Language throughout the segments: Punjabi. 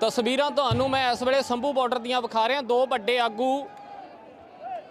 ਤਸਵੀਰਾਂ ਤੁਹਾਨੂੰ ਮੈਂ ਇਸ ਵੇਲੇ ਸੰਭੂ ਬਾਰਡਰ ਦੀਆਂ ਵਿਖਾ ਰਿਹਾ। ਦੋ ਵੱਡੇ ਆਗੂ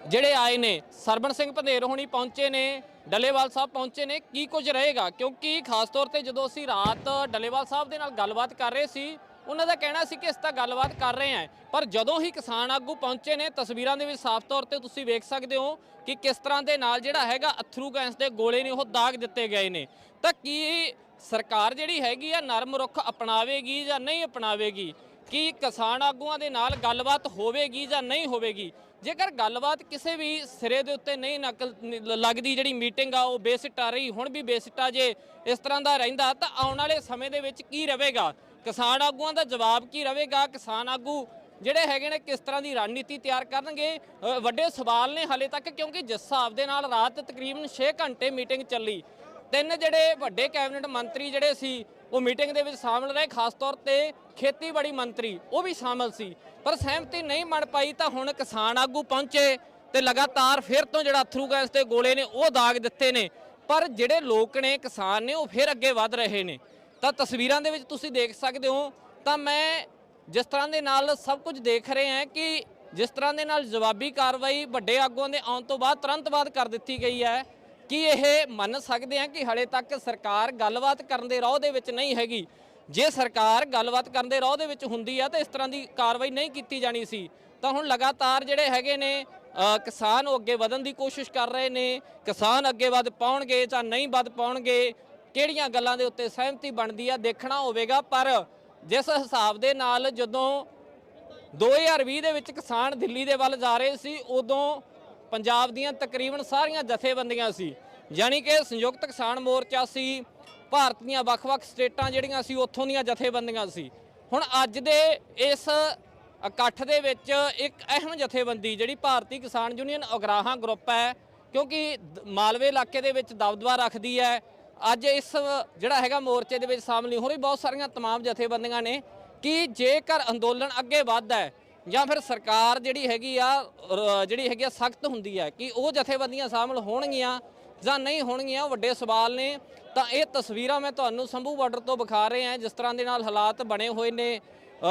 ਜਿਹੜੇ ਆਏ ਨੇ ਸਰਬਨ ਸਿੰਘ ਭੰਦੇਰ ਹੋਣੀ ਪਹੁੰਚੇ ਨੇ, ਡੱਲੇਵਾਲ ਸਾਹਿਬ ਪਹੁੰਚੇ ਨੇ। ਕੀ ਕੁਝ ਰਹੇਗਾ? ਕਿਉਂਕਿ ਖਾਸ ਤੌਰ ਤੇ ਜਦੋਂ ਅਸੀਂ ਰਾਤ ਡੱਲੇਵਾਲ ਸਾਹਿਬ ਦੇ ਨਾਲ ਗੱਲਬਾਤ ਕਰ ਰਹੇ ਸੀ, ਉਹਨਾਂ ਦਾ ਕਹਿਣਾ ਸੀ ਕਿ ਇਸ ਤਾਂ ਗੱਲਬਾਤ ਕਰ ਰਹੇ ਹਾਂ। ਪਰ ਜਦੋਂ ਹੀ ਕਿਸਾਨ ਆਗੂ ਪਹੁੰਚੇ ਨੇ, ਤਸਵੀਰਾਂ ਦੇ ਵਿੱਚ ਸਾਫ਼ ਤੌਰ ਤੇ ਤੁਸੀਂ ਵੇਖ ਸਕਦੇ ਹੋ ਕਿ ਕਿਸ ਤਰ੍ਹਾਂ ਦੇ ਨਾਲ ਜਿਹੜਾ ਹੈਗਾ ਅਥਰੂ ਗੈਸ ਦੇ ਗੋਲੇ ਨੇ, ਉਹ ਦਾਗ ਦਿੱਤੇ ਗਏ ਨੇ। ਤਾਂ ਕੀ ਸਰਕਾਰ ਜਿਹੜੀ ਹੈਗੀ ਆ, ਨਰਮ ਰੁੱਖ ਅਪਣਾਵੇਗੀ ਜਾਂ ਨਹੀਂ ਅਪਣਾਵੇਗੀ, ਕੀ ਕਿਸਾਨ ਆਗੂਆਂ ਦੇ ਨਾਲ ਗੱਲਬਾਤ ਹੋਵੇਗੀ ਜਾਂ ਨਹੀਂ ਹੋਵੇਗੀ? ਜੇਕਰ ਗੱਲਬਾਤ ਕਿਸੇ ਵੀ ਸਿਰੇ ਦੇ ਉੱਤੇ ਨਹੀਂ ਨਕਲ ਲੱਗਦੀ ਜਿਹੜੀ ਮੀਟਿੰਗ ਆ, ਉਹ ਬੇਸਿੱਟਾ ਰਹੀ, ਹੁਣ ਵੀ ਬੇਸਿੱਟਾ ਜੇ ਇਸ ਤਰ੍ਹਾਂ ਦਾ ਰਹਿੰਦਾ, ਤਾਂ ਆਉਣ ਵਾਲੇ ਸਮੇਂ ਦੇ ਵਿੱਚ ਕੀ ਰਹੇਗਾ? ਕਿਸਾਨ ਆਗੂਆਂ ਦਾ ਜਵਾਬ ਕੀ ਰਹੇਗਾ? ਕਿਸਾਨ ਆਗੂ ਜਿਹੜੇ ਹੈਗੇ ਨੇ, ਕਿਸ ਤਰ੍ਹਾਂ ਦੀ ਰਣਨੀਤੀ ਤਿਆਰ ਕਰਨਗੇ? ਵੱਡੇ ਸਵਾਲ ਨੇ ਹਾਲੇ ਤੱਕ, ਕਿਉਂਕਿ ਜਿਸ ਹਿਸਾਬ ਦੇ ਨਾਲ ਰਾਤ ਤਕਰੀਬਨ 6 ਘੰਟੇ ਮੀਟਿੰਗ ਚੱਲੀ। ਤਿੰਨ ਜਿਹੜੇ ਵੱਡੇ ਕੈਬਨਿਟ ਮੰਤਰੀ ਜਿਹੜੇ ਸੀ, ਉਹ ਮੀਟਿੰਗ ਦੇ ਵਿੱਚ ਸ਼ਾਮਲ ਰਹੇ, ਖਾਸ ਤੌਰ ਤੇ ਖੇਤੀਬਾੜੀ ਮੰਤਰੀ, ਉਹ ਵੀ ਸ਼ਾਮਲ ਸੀ। ਪਰ ਸਹਿਮਤੀ ਨਹੀਂ ਬਣ ਪਾਈ ਤਾਂ ਹੁਣ ਕਿਸਾਨ ਆਗੂ ਪਹੁੰਚੇ ਤੇ ਲਗਾਤਾਰ ਫਿਰ ਤੋਂ ਜਿਹੜਾ ਅਥਰੂ ਗੈਸ ਤੇ ਗੋਲੇ ਨੇ, ਉਹ ਦਾਗ ਦਿੱਤੇ ਨੇ। ਪਰ ਜਿਹੜੇ ਲੋਕ ਨੇ, ਕਿਸਾਨ ਨੇ, ਉਹ ਫਿਰ ਅੱਗੇ ਵੱਧ ਰਹੇ ਨੇ। ਤਾਂ ਤਸਵੀਰਾਂ ਦੇ ਵਿੱਚ ਤੁਸੀਂ ਦੇਖ ਸਕਦੇ ਹੋ, ਤਾਂ ਮੈਂ ਜਿਸ ਤਰ੍ਹਾਂ ਦੇ ਨਾਲ ਸਭ ਕੁਝ ਦੇਖ ਰਹੇ ਹਾਂ ਕਿ ਜਿਸ ਤਰ੍ਹਾਂ ਦੇ ਨਾਲ ਜਵਾਬੀ ਕਾਰਵਾਈ ਵੱਡੇ ਆਗੂਆਂ ਦੇ ਆਉਣ ਤੋਂ ਬਾਅਦ ਤੁਰੰਤ ਬਾਅਦ ਕਰ ਦਿੱਤੀ ਗਈ ਹੈ। ਕੀ ਇਹ ਮੰਨ ਸਕਦੇ ਆ ਕਿ ਹਲੇ ਤੱਕ ਸਰਕਾਰ ਗੱਲਬਾਤ ਕਰਨ ਦੇ ਰਾਹ ਦੇ ਵਿੱਚ ਨਹੀਂ ਹੈਗੀ? ਜੇ ਸਰਕਾਰ ਗੱਲਬਾਤ ਕਰਨ ਦੇ ਰਾਹ ਦੇ ਵਿੱਚ ਹੁੰਦੀ ਆ ਤਾਂ ਇਸ ਤਰ੍ਹਾਂ ਦੀ ਕਾਰਵਾਈ ਨਹੀਂ ਕੀਤੀ ਜਾਣੀ ਸੀ। ਤਾਂ ਹੁਣ ਲਗਾਤਾਰ ਜਿਹੜੇ ਹੈਗੇ ਨੇ ਕਿਸਾਨ ਉਹ ਅੱਗੇ ਵਧਣ ਦੀ ਕੋਸ਼ਿਸ਼ ਕਰ ਰਹੇ ਨੇ, ਕਿਸਾਨ ਅੱਗੇ ਵੱਧ ਪਾਉਣਗੇ ਜਾਂ ਨਹੀਂ ਵੱਧ ਪਾਉਣਗੇ, ਕਿਹੜੀਆਂ ਗੱਲਾਂ ਦੇ ਉੱਤੇ ਸਹਿਮਤੀ ਬਣਦੀ ਆ ਦੇਖਣਾ ਹੋਵੇਗਾ। ਪਰ ਜਿਸ ਹਿਸਾਬ ਦੇ ਨਾਲ ਜਦੋਂ 2020 ਦੇ ਵਿੱਚ ਕਿਸਾਨ ਦਿੱਲੀ ਦੇ ਵੱਲ ਜਾ ਰਹੇ ਸੀ, ਉਦੋਂ ਪੰਜਾਬ ਦੀਆਂ ਤਕਰੀਬਨ ਸਾਰੀਆਂ ਜਥੇਬੰਦੀਆਂ ਸੀ। ਯਾਨੀ ਕਿ ਸੰਯੁਕਤ ਕਿਸਾਨ ਮੋਰਚਾ ਸੀ, ਭਾਰਤ ਦੀਆਂ ਵੱਖ-ਵੱਖ ਸਟੇਟਾਂ ਜਿਹੜੀਆਂ ਸੀ, ਉੱਥੋਂ ਦੀਆਂ ਜਥੇਬੰਦੀਆਂ ਸੀ। ਹੁਣ ਅੱਜ ਦੇ ਇਸ ਇਕੱਠ ਦੇ ਵਿੱਚ ਇੱਕ ਅਹਿਮ ਜਥੇਬੰਦੀ ਜਿਹੜੀ ਭਾਰਤੀ ਕਿਸਾਨ ਯੂਨੀਅਨ ਉਗਰਾਹਾਂ ਗਰੁੱਪ ਹੈ, ਕਿਉਂਕਿ ਮਾਲਵੇ ਇਲਾਕੇ ਦੇ ਵਿੱਚ ਦਬਦਬਾ ਰੱਖਦੀ ਹੈ। ਅੱਜ ਇਸ ਜਿਹੜਾ ਹੈਗਾ ਮੋਰਚੇ ਦੇ ਵਿੱਚ ਸ਼ਾਮਲ ਨਹੀਂ ਹੋ ਰਹੀ ਬਹੁਤ ਸਾਰੀਆਂ ਤਮਾਮ ਜਥੇਬੰਦੀਆਂ ਨੇ ਕਿ ਜੇਕਰ ਅੰਦੋਲਨ ਅੱਗੇ ਵੱਧਦਾ ਹੈ ਜਾਂ ਫਿਰ ਸਰਕਾਰ ਜਿਹੜੀ ਹੈਗੀ ਆ ਜਿਹੜੀ ਹੈਗੀ ਆ ਸਖਤ ਹੁੰਦੀ ਹੈ ਕਿ ਉਹ ਜਥੇਬੰਦੀਆਂ ਸ਼ਾਮਲ ਹੋਣਗੀਆਂ ਜਾਂ ਨਹੀਂ ਹੋਣਗੀਆਂ, ਉਹ ਵੱਡੇ ਸਵਾਲ ਨੇ। ਤਾਂ ਇਹ ਤਸਵੀਰਾਂ ਮੈਂ ਤੁਹਾਨੂੰ ਸੰਭੂ ਬਾਰਡਰ ਤੋਂ ਵਿਖਾ ਰਹੇ ਹਾਂ, ਜਿਸ ਤਰ੍ਹਾਂ ਦੇ ਨਾਲ ਹਾਲਾਤ ਬਣੇ ਹੋਏ ਨੇ।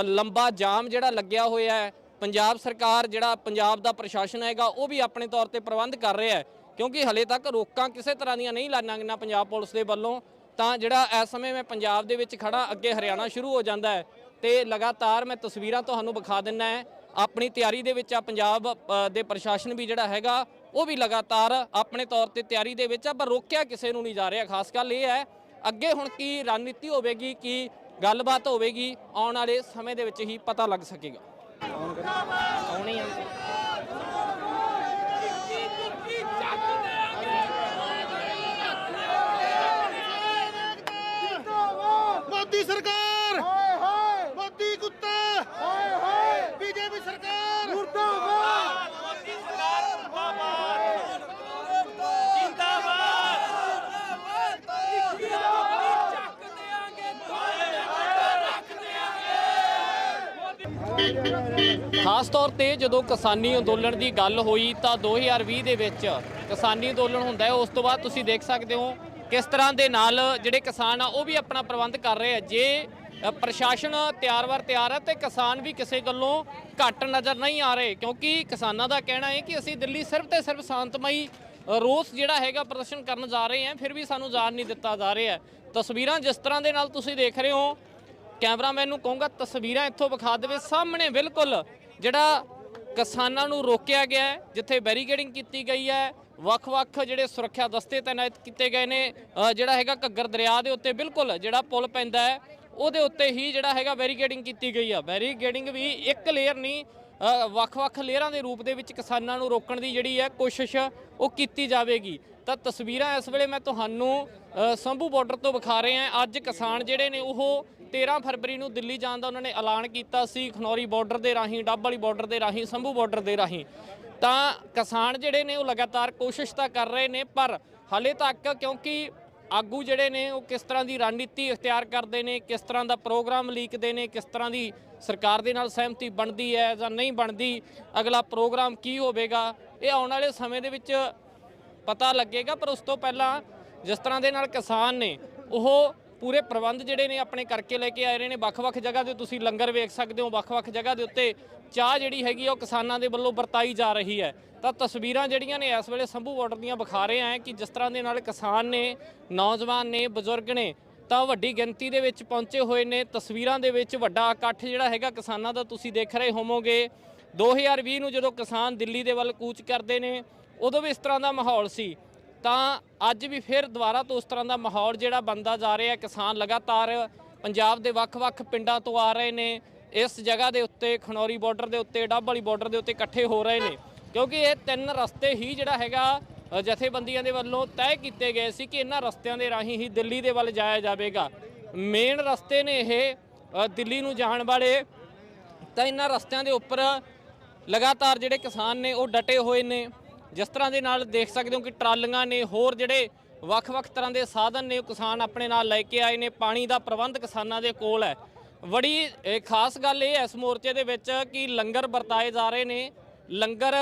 ਲੰਬਾ ਜਾਮ ਜਿਹੜਾ ਲੱਗਿਆ ਹੋਇਆ ਹੈ। ਪੰਜਾਬ ਸਰਕਾਰ ਜਿਹੜਾ ਪੰਜਾਬ ਦਾ ਪ੍ਰਸ਼ਾਸਨ ਹੈਗਾ, ਉਹ ਵੀ ਆਪਣੇ ਤੌਰ ਤੇ ਪ੍ਰਬੰਧ ਕਰ ਰਿਹਾ ਹੈ। ਕਿਉਂਕਿ ਹਲੇ ਤੱਕ ਰੋਕਾਂ ਕਿਸੇ ਤਰ੍ਹਾਂ ਦੀਆਂ ਨਹੀਂ ਲਾਈਆਂ ਗਈਆਂ ਪੰਜਾਬ ਪੁਲਿਸ ਦੇ ਵੱਲੋਂ। ਤਾਂ ਜਿਹੜਾ ਇਸ ਸਮੇਂ ਮੈਂ ਪੰਜਾਬ ਦੇ ਵਿੱਚ ਖੜਾ ਅੱਗੇ ਹਰਿਆਣਾ ਸ਼ੁਰੂ ਹੋ ਜਾਂਦਾ ਹੈ। ਤੇ ਲਗਾਤਾਰ ਮੈਂ ਤਸਵੀਰਾਂ ਤੁਹਾਨੂੰ ਵਿਖਾ ਦਿੰਨਾ ਹੈ। ਆਪਣੀ ਤਿਆਰੀ ਦੇ ਵਿੱਚ ਆ ਪੰਜਾਬ ਦੇ ਪ੍ਰਸ਼ਾਸਨ ਵੀ ਜਿਹੜਾ ਹੈਗਾ, ਉਹ ਵੀ ਲਗਾਤਾਰ ਆਪਣੇ ਤੌਰ ਤੇ ਤਿਆਰੀ ਦੇ ਵਿੱਚ ਆ, ਪਰ ਰੋਕਿਆ ਕਿਸੇ ਨੂੰ ਨਹੀਂ ਜਾ ਰਿਹਾ। ਖਾਸ ਗੱਲ ਇਹ ਹੈ, ਅੱਗੇ ਹੁਣ ਕੀ ਰਣਨੀਤੀ ਹੋਵੇਗੀ, ਕੀ ਗੱਲਬਾਤ ਹੋਵੇਗੀ, ਆਉਣ ਵਾਲੇ ਸਮੇਂ ਦੇ ਵਿੱਚ ਹੀ ਪਤਾ ਲੱਗ ਸਕੇਗਾ। ਆਉਣੀ ਆ ਮੋਦੀ ਸਰਕਾਰ ਹਾਏ ਹਾਏ ਮੋਦੀ ਕੁੱਤਾ ਹਾਏ ਹਾਏ ਬੀਜੇਪੀ ਸਰਕਾਰ ਮੁਰਦਾਬਾਦ ਖਾਸ ਤੌਰ ਤੇ ਜਦੋਂ ਕਿਸਾਨੀ ਅੰਦੋਲਨ ਦੀ ਗੱਲ ਹੋਈ ਤਾਂ 2020 ਦੇ ਵਿੱਚ ਕਿਸਾਨੀ ਅੰਦੋਲਨ ਹੁੰਦਾ ਹੈ। ਉਸ ਤੋਂ ਬਾਅਦ ਤੁਸੀਂ ਦੇਖ ਸਕਦੇ ਹੋ ਕਿਸ ਤਰ੍ਹਾਂ ਦੇ ਨਾਲ ਜਿਹੜੇ ਕਿਸਾਨ ਆ, ਉਹ ਵੀ ਆਪਣਾ ਪ੍ਰਬੰਧ ਕਰ ਰਹੇ ਆ। ਜੇ ਪ੍ਰਸ਼ਾਸਨ ਤਿਆਰ ਵਾਰ ਤਿਆਰ ਹੈ ਤੇ ਕਿਸਾਨ ਵੀ ਕਿਸੇ ਗੱਲੋਂ ਘੱਟ ਨਜ਼ਰ ਨਹੀਂ ਆ ਰਹੇ। ਕਿਉਂਕਿ ਕਿਸਾਨਾਂ ਦਾ ਕਹਿਣਾ ਹੈ ਕਿ ਅਸੀਂ ਦਿੱਲੀ ਸਿਰਫ ਤੇ ਸਿਰਫ ਸ਼ਾਂਤਮਈ ਰੋਸ ਜਿਹੜਾ ਹੈਗਾ ਪ੍ਰਦਰਸ਼ਨ ਕਰਨ ਜਾ ਰਹੇ ਹਾਂ, ਫਿਰ ਵੀ ਸਾਨੂੰ ਜਾਣ ਨਹੀਂ ਦਿੱਤਾ ਜਾ ਰਿਹਾ। ਤਸਵੀਰਾਂ ਜਿਸ ਤਰ੍ਹਾਂ ਦੇ ਨਾਲ ਤੁਸੀਂ ਦੇਖ ਰਹੇ ਹੋ ਕੈਮਰਾਮੈਨ ਨੂੰ ਕਹੂੰਗਾ ਤਸਵੀਰਾਂ ਇੱਥੋਂ ਵਿਖਾ ਦੇਵੇ। ਸਾਹਮਣੇ ਬਿਲਕੁਲ ਜਿਹੜਾ ਕਿਸਾਨਾਂ ਨੂੰ ਰੋਕਿਆ ਗਿਆ ਹੈ, ਜਿੱਥੇ ਬੈਰੀਕੇਡਿੰਗ ਕੀਤੀ ਗਈ ਹੈ, ਵੱਖ-ਵੱਖ ਜਿਹੜੇ ਸੁਰੱਖਿਆ ਦਸਤੇ ਤਾਇਨਾਤ ਕੀਤੇ ਗਏ ਨੇ ਜਿਹੜਾ ਹੈਗਾ ਘੱਗਰ ਦਰਿਆ ਦੇ ਉੱਤੇ ਬਿਲਕੁਲ ਜਿਹੜਾ ਪੁਲ ਪੈਂਦਾ ਹੈ, ਉਹਦੇ ਉੱਤੇ ਹੀ ਜਿਹੜਾ ਹੈਗਾ ਬੈਰੀਕੇਡਿੰਗ ਕੀਤੀ ਗਈ ਆ। ਬੈਰੀਕੇਡਿੰਗ ਵੀ ਇੱਕ ਲੇਅਰ ਨਹੀਂ ਵੱਖ-ਵੱਖ ਲੇਅਰਾਂ ਦੇ ਰੂਪ ਦੇ ਵਿੱਚ ਕਿਸਾਨਾਂ ਨੂੰ ਰੋਕਣ ਦੀ ਜਿਹੜੀ ਹੈ ਕੋਸ਼ਿਸ਼ ਉਹ ਕੀਤੀ ਜਾਵੇਗੀ। ਤਾਂ ਤਸਵੀਰਾਂ ਇਸ ਵੇਲੇ ਮੈਂ ਤੁਹਾਨੂੰ ਸੰਭੂ ਬਾਰਡਰ ਤੋਂ ਵਿਖਾ ਰਹੇ ਹਾਂ। ਅੱਜ ਕਿਸਾਨ ਜਿਹੜੇ ਨੇ ਉਹ 13 ਫਰਵਰੀ ਨੂੰ ਦਿੱਲੀ ਜਾਣ ਦਾ ਉਹਨਾਂ ਨੇ ਐਲਾਨ ਕੀਤਾ ਸੀ, ਖਨੌਰੀ ਬਾਰਡਰ ਦੇ ਰਾਹੀਂ, ਡੱਬ ਵਾਲੀ ਬਾਰਡਰ ਦੇ ਰਾਹੀਂ, ਸੰਭੂ ਬਾਰਡਰ ਦੇ ਰਾਹੀਂ। ਤਾਂ ਕਿਸਾਨ ਜਿਹੜੇ ਨੇ ਉਹ ਲਗਾਤਾਰ ਕੋਸ਼ਿਸ਼ ਤਾਂ ਕਰ ਰਹੇ ਨੇ, ਪਰ ਹਾਲੇ ਤੱਕ ਕਿਉਂਕਿ ਆਗੂ ਜਿਹੜੇ ਨੇ ਉਹ ਕਿਸ ਤਰ੍ਹਾਂ ਦੀ ਰਣਨੀਤੀ ਇਖਤਿਆਰ ਕਰਦੇ ਨੇ, ਕਿਸ ਤਰ੍ਹਾਂ ਦਾ ਪ੍ਰੋਗਰਾਮ ਲੀਕਦੇ ਨੇ, ਕਿਸ ਤਰ੍ਹਾਂ ਦੀ ਸਰਕਾਰ ਦੇ ਨਾਲ ਸਹਿਮਤੀ ਬਣਦੀ ਹੈ ਜਾਂ ਨਹੀਂ ਬਣਦੀ, ਅਗਲਾ ਪ੍ਰੋਗਰਾਮ ਕੀ ਹੋਵੇਗਾ, ਇਹ ਆਉਣ ਵਾਲੇ ਸਮੇਂ ਦੇ ਵਿੱਚ ਪਤਾ ਲੱਗੇਗਾ। ਪਰ ਉਸ ਤੋਂ ਪਹਿਲਾਂ ਜਿਸ ਤਰ੍ਹਾਂ ਦੇ ਨਾਲ ਕਿਸਾਨ ਨੇ, ਉਹ ਪੂਰੇ ਪ੍ਰਬੰਧ ਜਿਹੜੇ ਨੇ ਆਪਣੇ ਕਰਕੇ ਲੈ ਕੇ ਆਏ ਰਹੇ ਨੇ। ਵੱਖ-ਵੱਖ ਜਗ੍ਹਾ ਤੇ ਤੁਸੀਂ ਲੰਗਰ ਵੇਖ ਸਕਦੇ ਹੋ, ਵੱਖ-ਵੱਖ ਜਗ੍ਹਾ ਦੇ ਉੱਤੇ ਚਾਹ ਜਿਹੜੀ ਹੈਗੀ ਆ, ਉਹ ਕਿਸਾਨਾਂ ਦੇ ਵੱਲੋਂ ਵਰਤਾਈ ਜਾ ਰਹੀ ਹੈ। ਤਾਂ ਤਸਵੀਰਾਂ ਜਿਹੜੀਆਂ ਨੇ ਇਸ ਵੇਲੇ ਸੰਭੂ ਬਾਰਡਰ ਦੀਆਂ ਵਿਖਾ ਰਹੇ ਆ ਕਿ ਜਿਸ ਤਰ੍ਹਾਂ ਦੇ ਨਾਲ ਕਿਸਾਨ ਨੇ, ਨੌਜਵਾਨ ਨੇ, ਬਜ਼ੁਰਗ ਨੇ ਤਾਂ ਵੱਡੀ ਗਿਣਤੀ ਦੇ ਵਿੱਚ ਪਹੁੰਚੇ ਹੋਏ ਨੇ। ਤਸਵੀਰਾਂ ਦੇ ਵਿੱਚ ਵੱਡਾ ਇਕੱਠ ਜਿਹੜਾ ਹੈਗਾ ਕਿਸਾਨਾਂ ਦਾ ਤੁਸੀਂ ਦੇਖ ਰਹੇ ਹੋਵੋਗੇ। 2020 ਨੂੰ ਜਦੋਂ ਕਿਸਾਨ ਦਿੱਲੀ ਦੇ ਵੱਲ ਕੂਚ ਕਰਦੇ ਨੇ, ਉਦੋਂ ਵੀ ਇਸ ਤਰ੍ਹਾਂ ਦਾ ਮਾਹੌਲ ਸੀ। ਤਾਂ ਅੱਜ ਵੀ ਫਿਰ ਦੁਬਾਰਾ ਤੋਂ ਉਸ ਤਰ੍ਹਾਂ ਦਾ ਮਾਹੌਲ ਜਿਹੜਾ ਬੰਦਾ ਜਾ ਰਿਹਾ ਕਿਸਾਨ ਲਗਾਤਾਰ ਪੰਜਾਬ ਦੇ ਵੱਖ-ਵੱਖ ਪਿੰਡਾਂ ਤੋਂ ਆ ਰਹੇ ਨੇ, ਇਸ ਜਗ੍ਹਾ ਦੇ ਉੱਤੇ, ਖਨੌਰੀ ਬਾਰਡਰ ਦੇ ਉੱਤੇ, ਡੱਬ ਵਾਲੀ ਬਾਰਡਰ ਦੇ ਉੱਤੇ ਇਕੱਠੇ ਹੋ ਰਹੇ ਨੇ। ਕਿਉਂਕਿ ਇਹ ਤਿੰਨ ਰਸਤੇ ਹੀ ਜਿਹੜਾ ਹੈਗਾ ਜਥੇਬੰਦੀਆਂ ਦੇ ਵੱਲੋਂ ਤੈਅ ਕੀਤੇ ਗਏ ਸੀ ਕਿ ਇਹਨਾਂ ਰਸਤਿਆਂ ਦੇ ਰਾਹੀਂ ਹੀ ਦਿੱਲੀ ਦੇ ਵੱਲ ਜਾਇਆ ਜਾਵੇਗਾ। ਮੇਨ ਰਸਤੇ ਨੇ ਇਹ ਦਿੱਲੀ ਨੂੰ ਜਾਣ ਵਾਲੇ। ਤਾਂ ਇਹਨਾਂ ਰਸਤਿਆਂ ਦੇ ਉੱਪਰ ਲਗਾਤਾਰ ਜਿਹੜੇ ਕਿਸਾਨ ਨੇ ਉਹ ਡਟੇ ਹੋਏ ਨੇ। ਜਿਸ ਤਰ੍ਹਾਂ ਦੇ ਨਾਲ ਦੇਖ ਸਕਦੇ ਹੋ ਕਿ ਟਰਾਲੀਆਂ ਨੇ ਹੋਰ ਜਿਹੜੇ ਵੱਖ-ਵੱਖ ਤਰ੍ਹਾਂ ਦੇ ਸਾਧਨ ਨੇ, ਉਹ ਕਿਸਾਨ ਆਪਣੇ ਨਾਲ ਲੈ ਕੇ ਆਏ ਨੇ। ਪਾਣੀ ਦਾ ਪ੍ਰਬੰਧ ਕਿਸਾਨਾਂ ਦੇ ਕੋਲ ਹੈ। ਬੜੀ ਖਾਸ ਗੱਲ ਇਹ ਹੈ ਇਸ ਮੋਰਚੇ ਦੇ ਵਿੱਚ ਕਿ ਲੰਗਰ ਵਰਤਾਏ ਜਾ ਰਹੇ ਨੇ। ਲੰਗਰ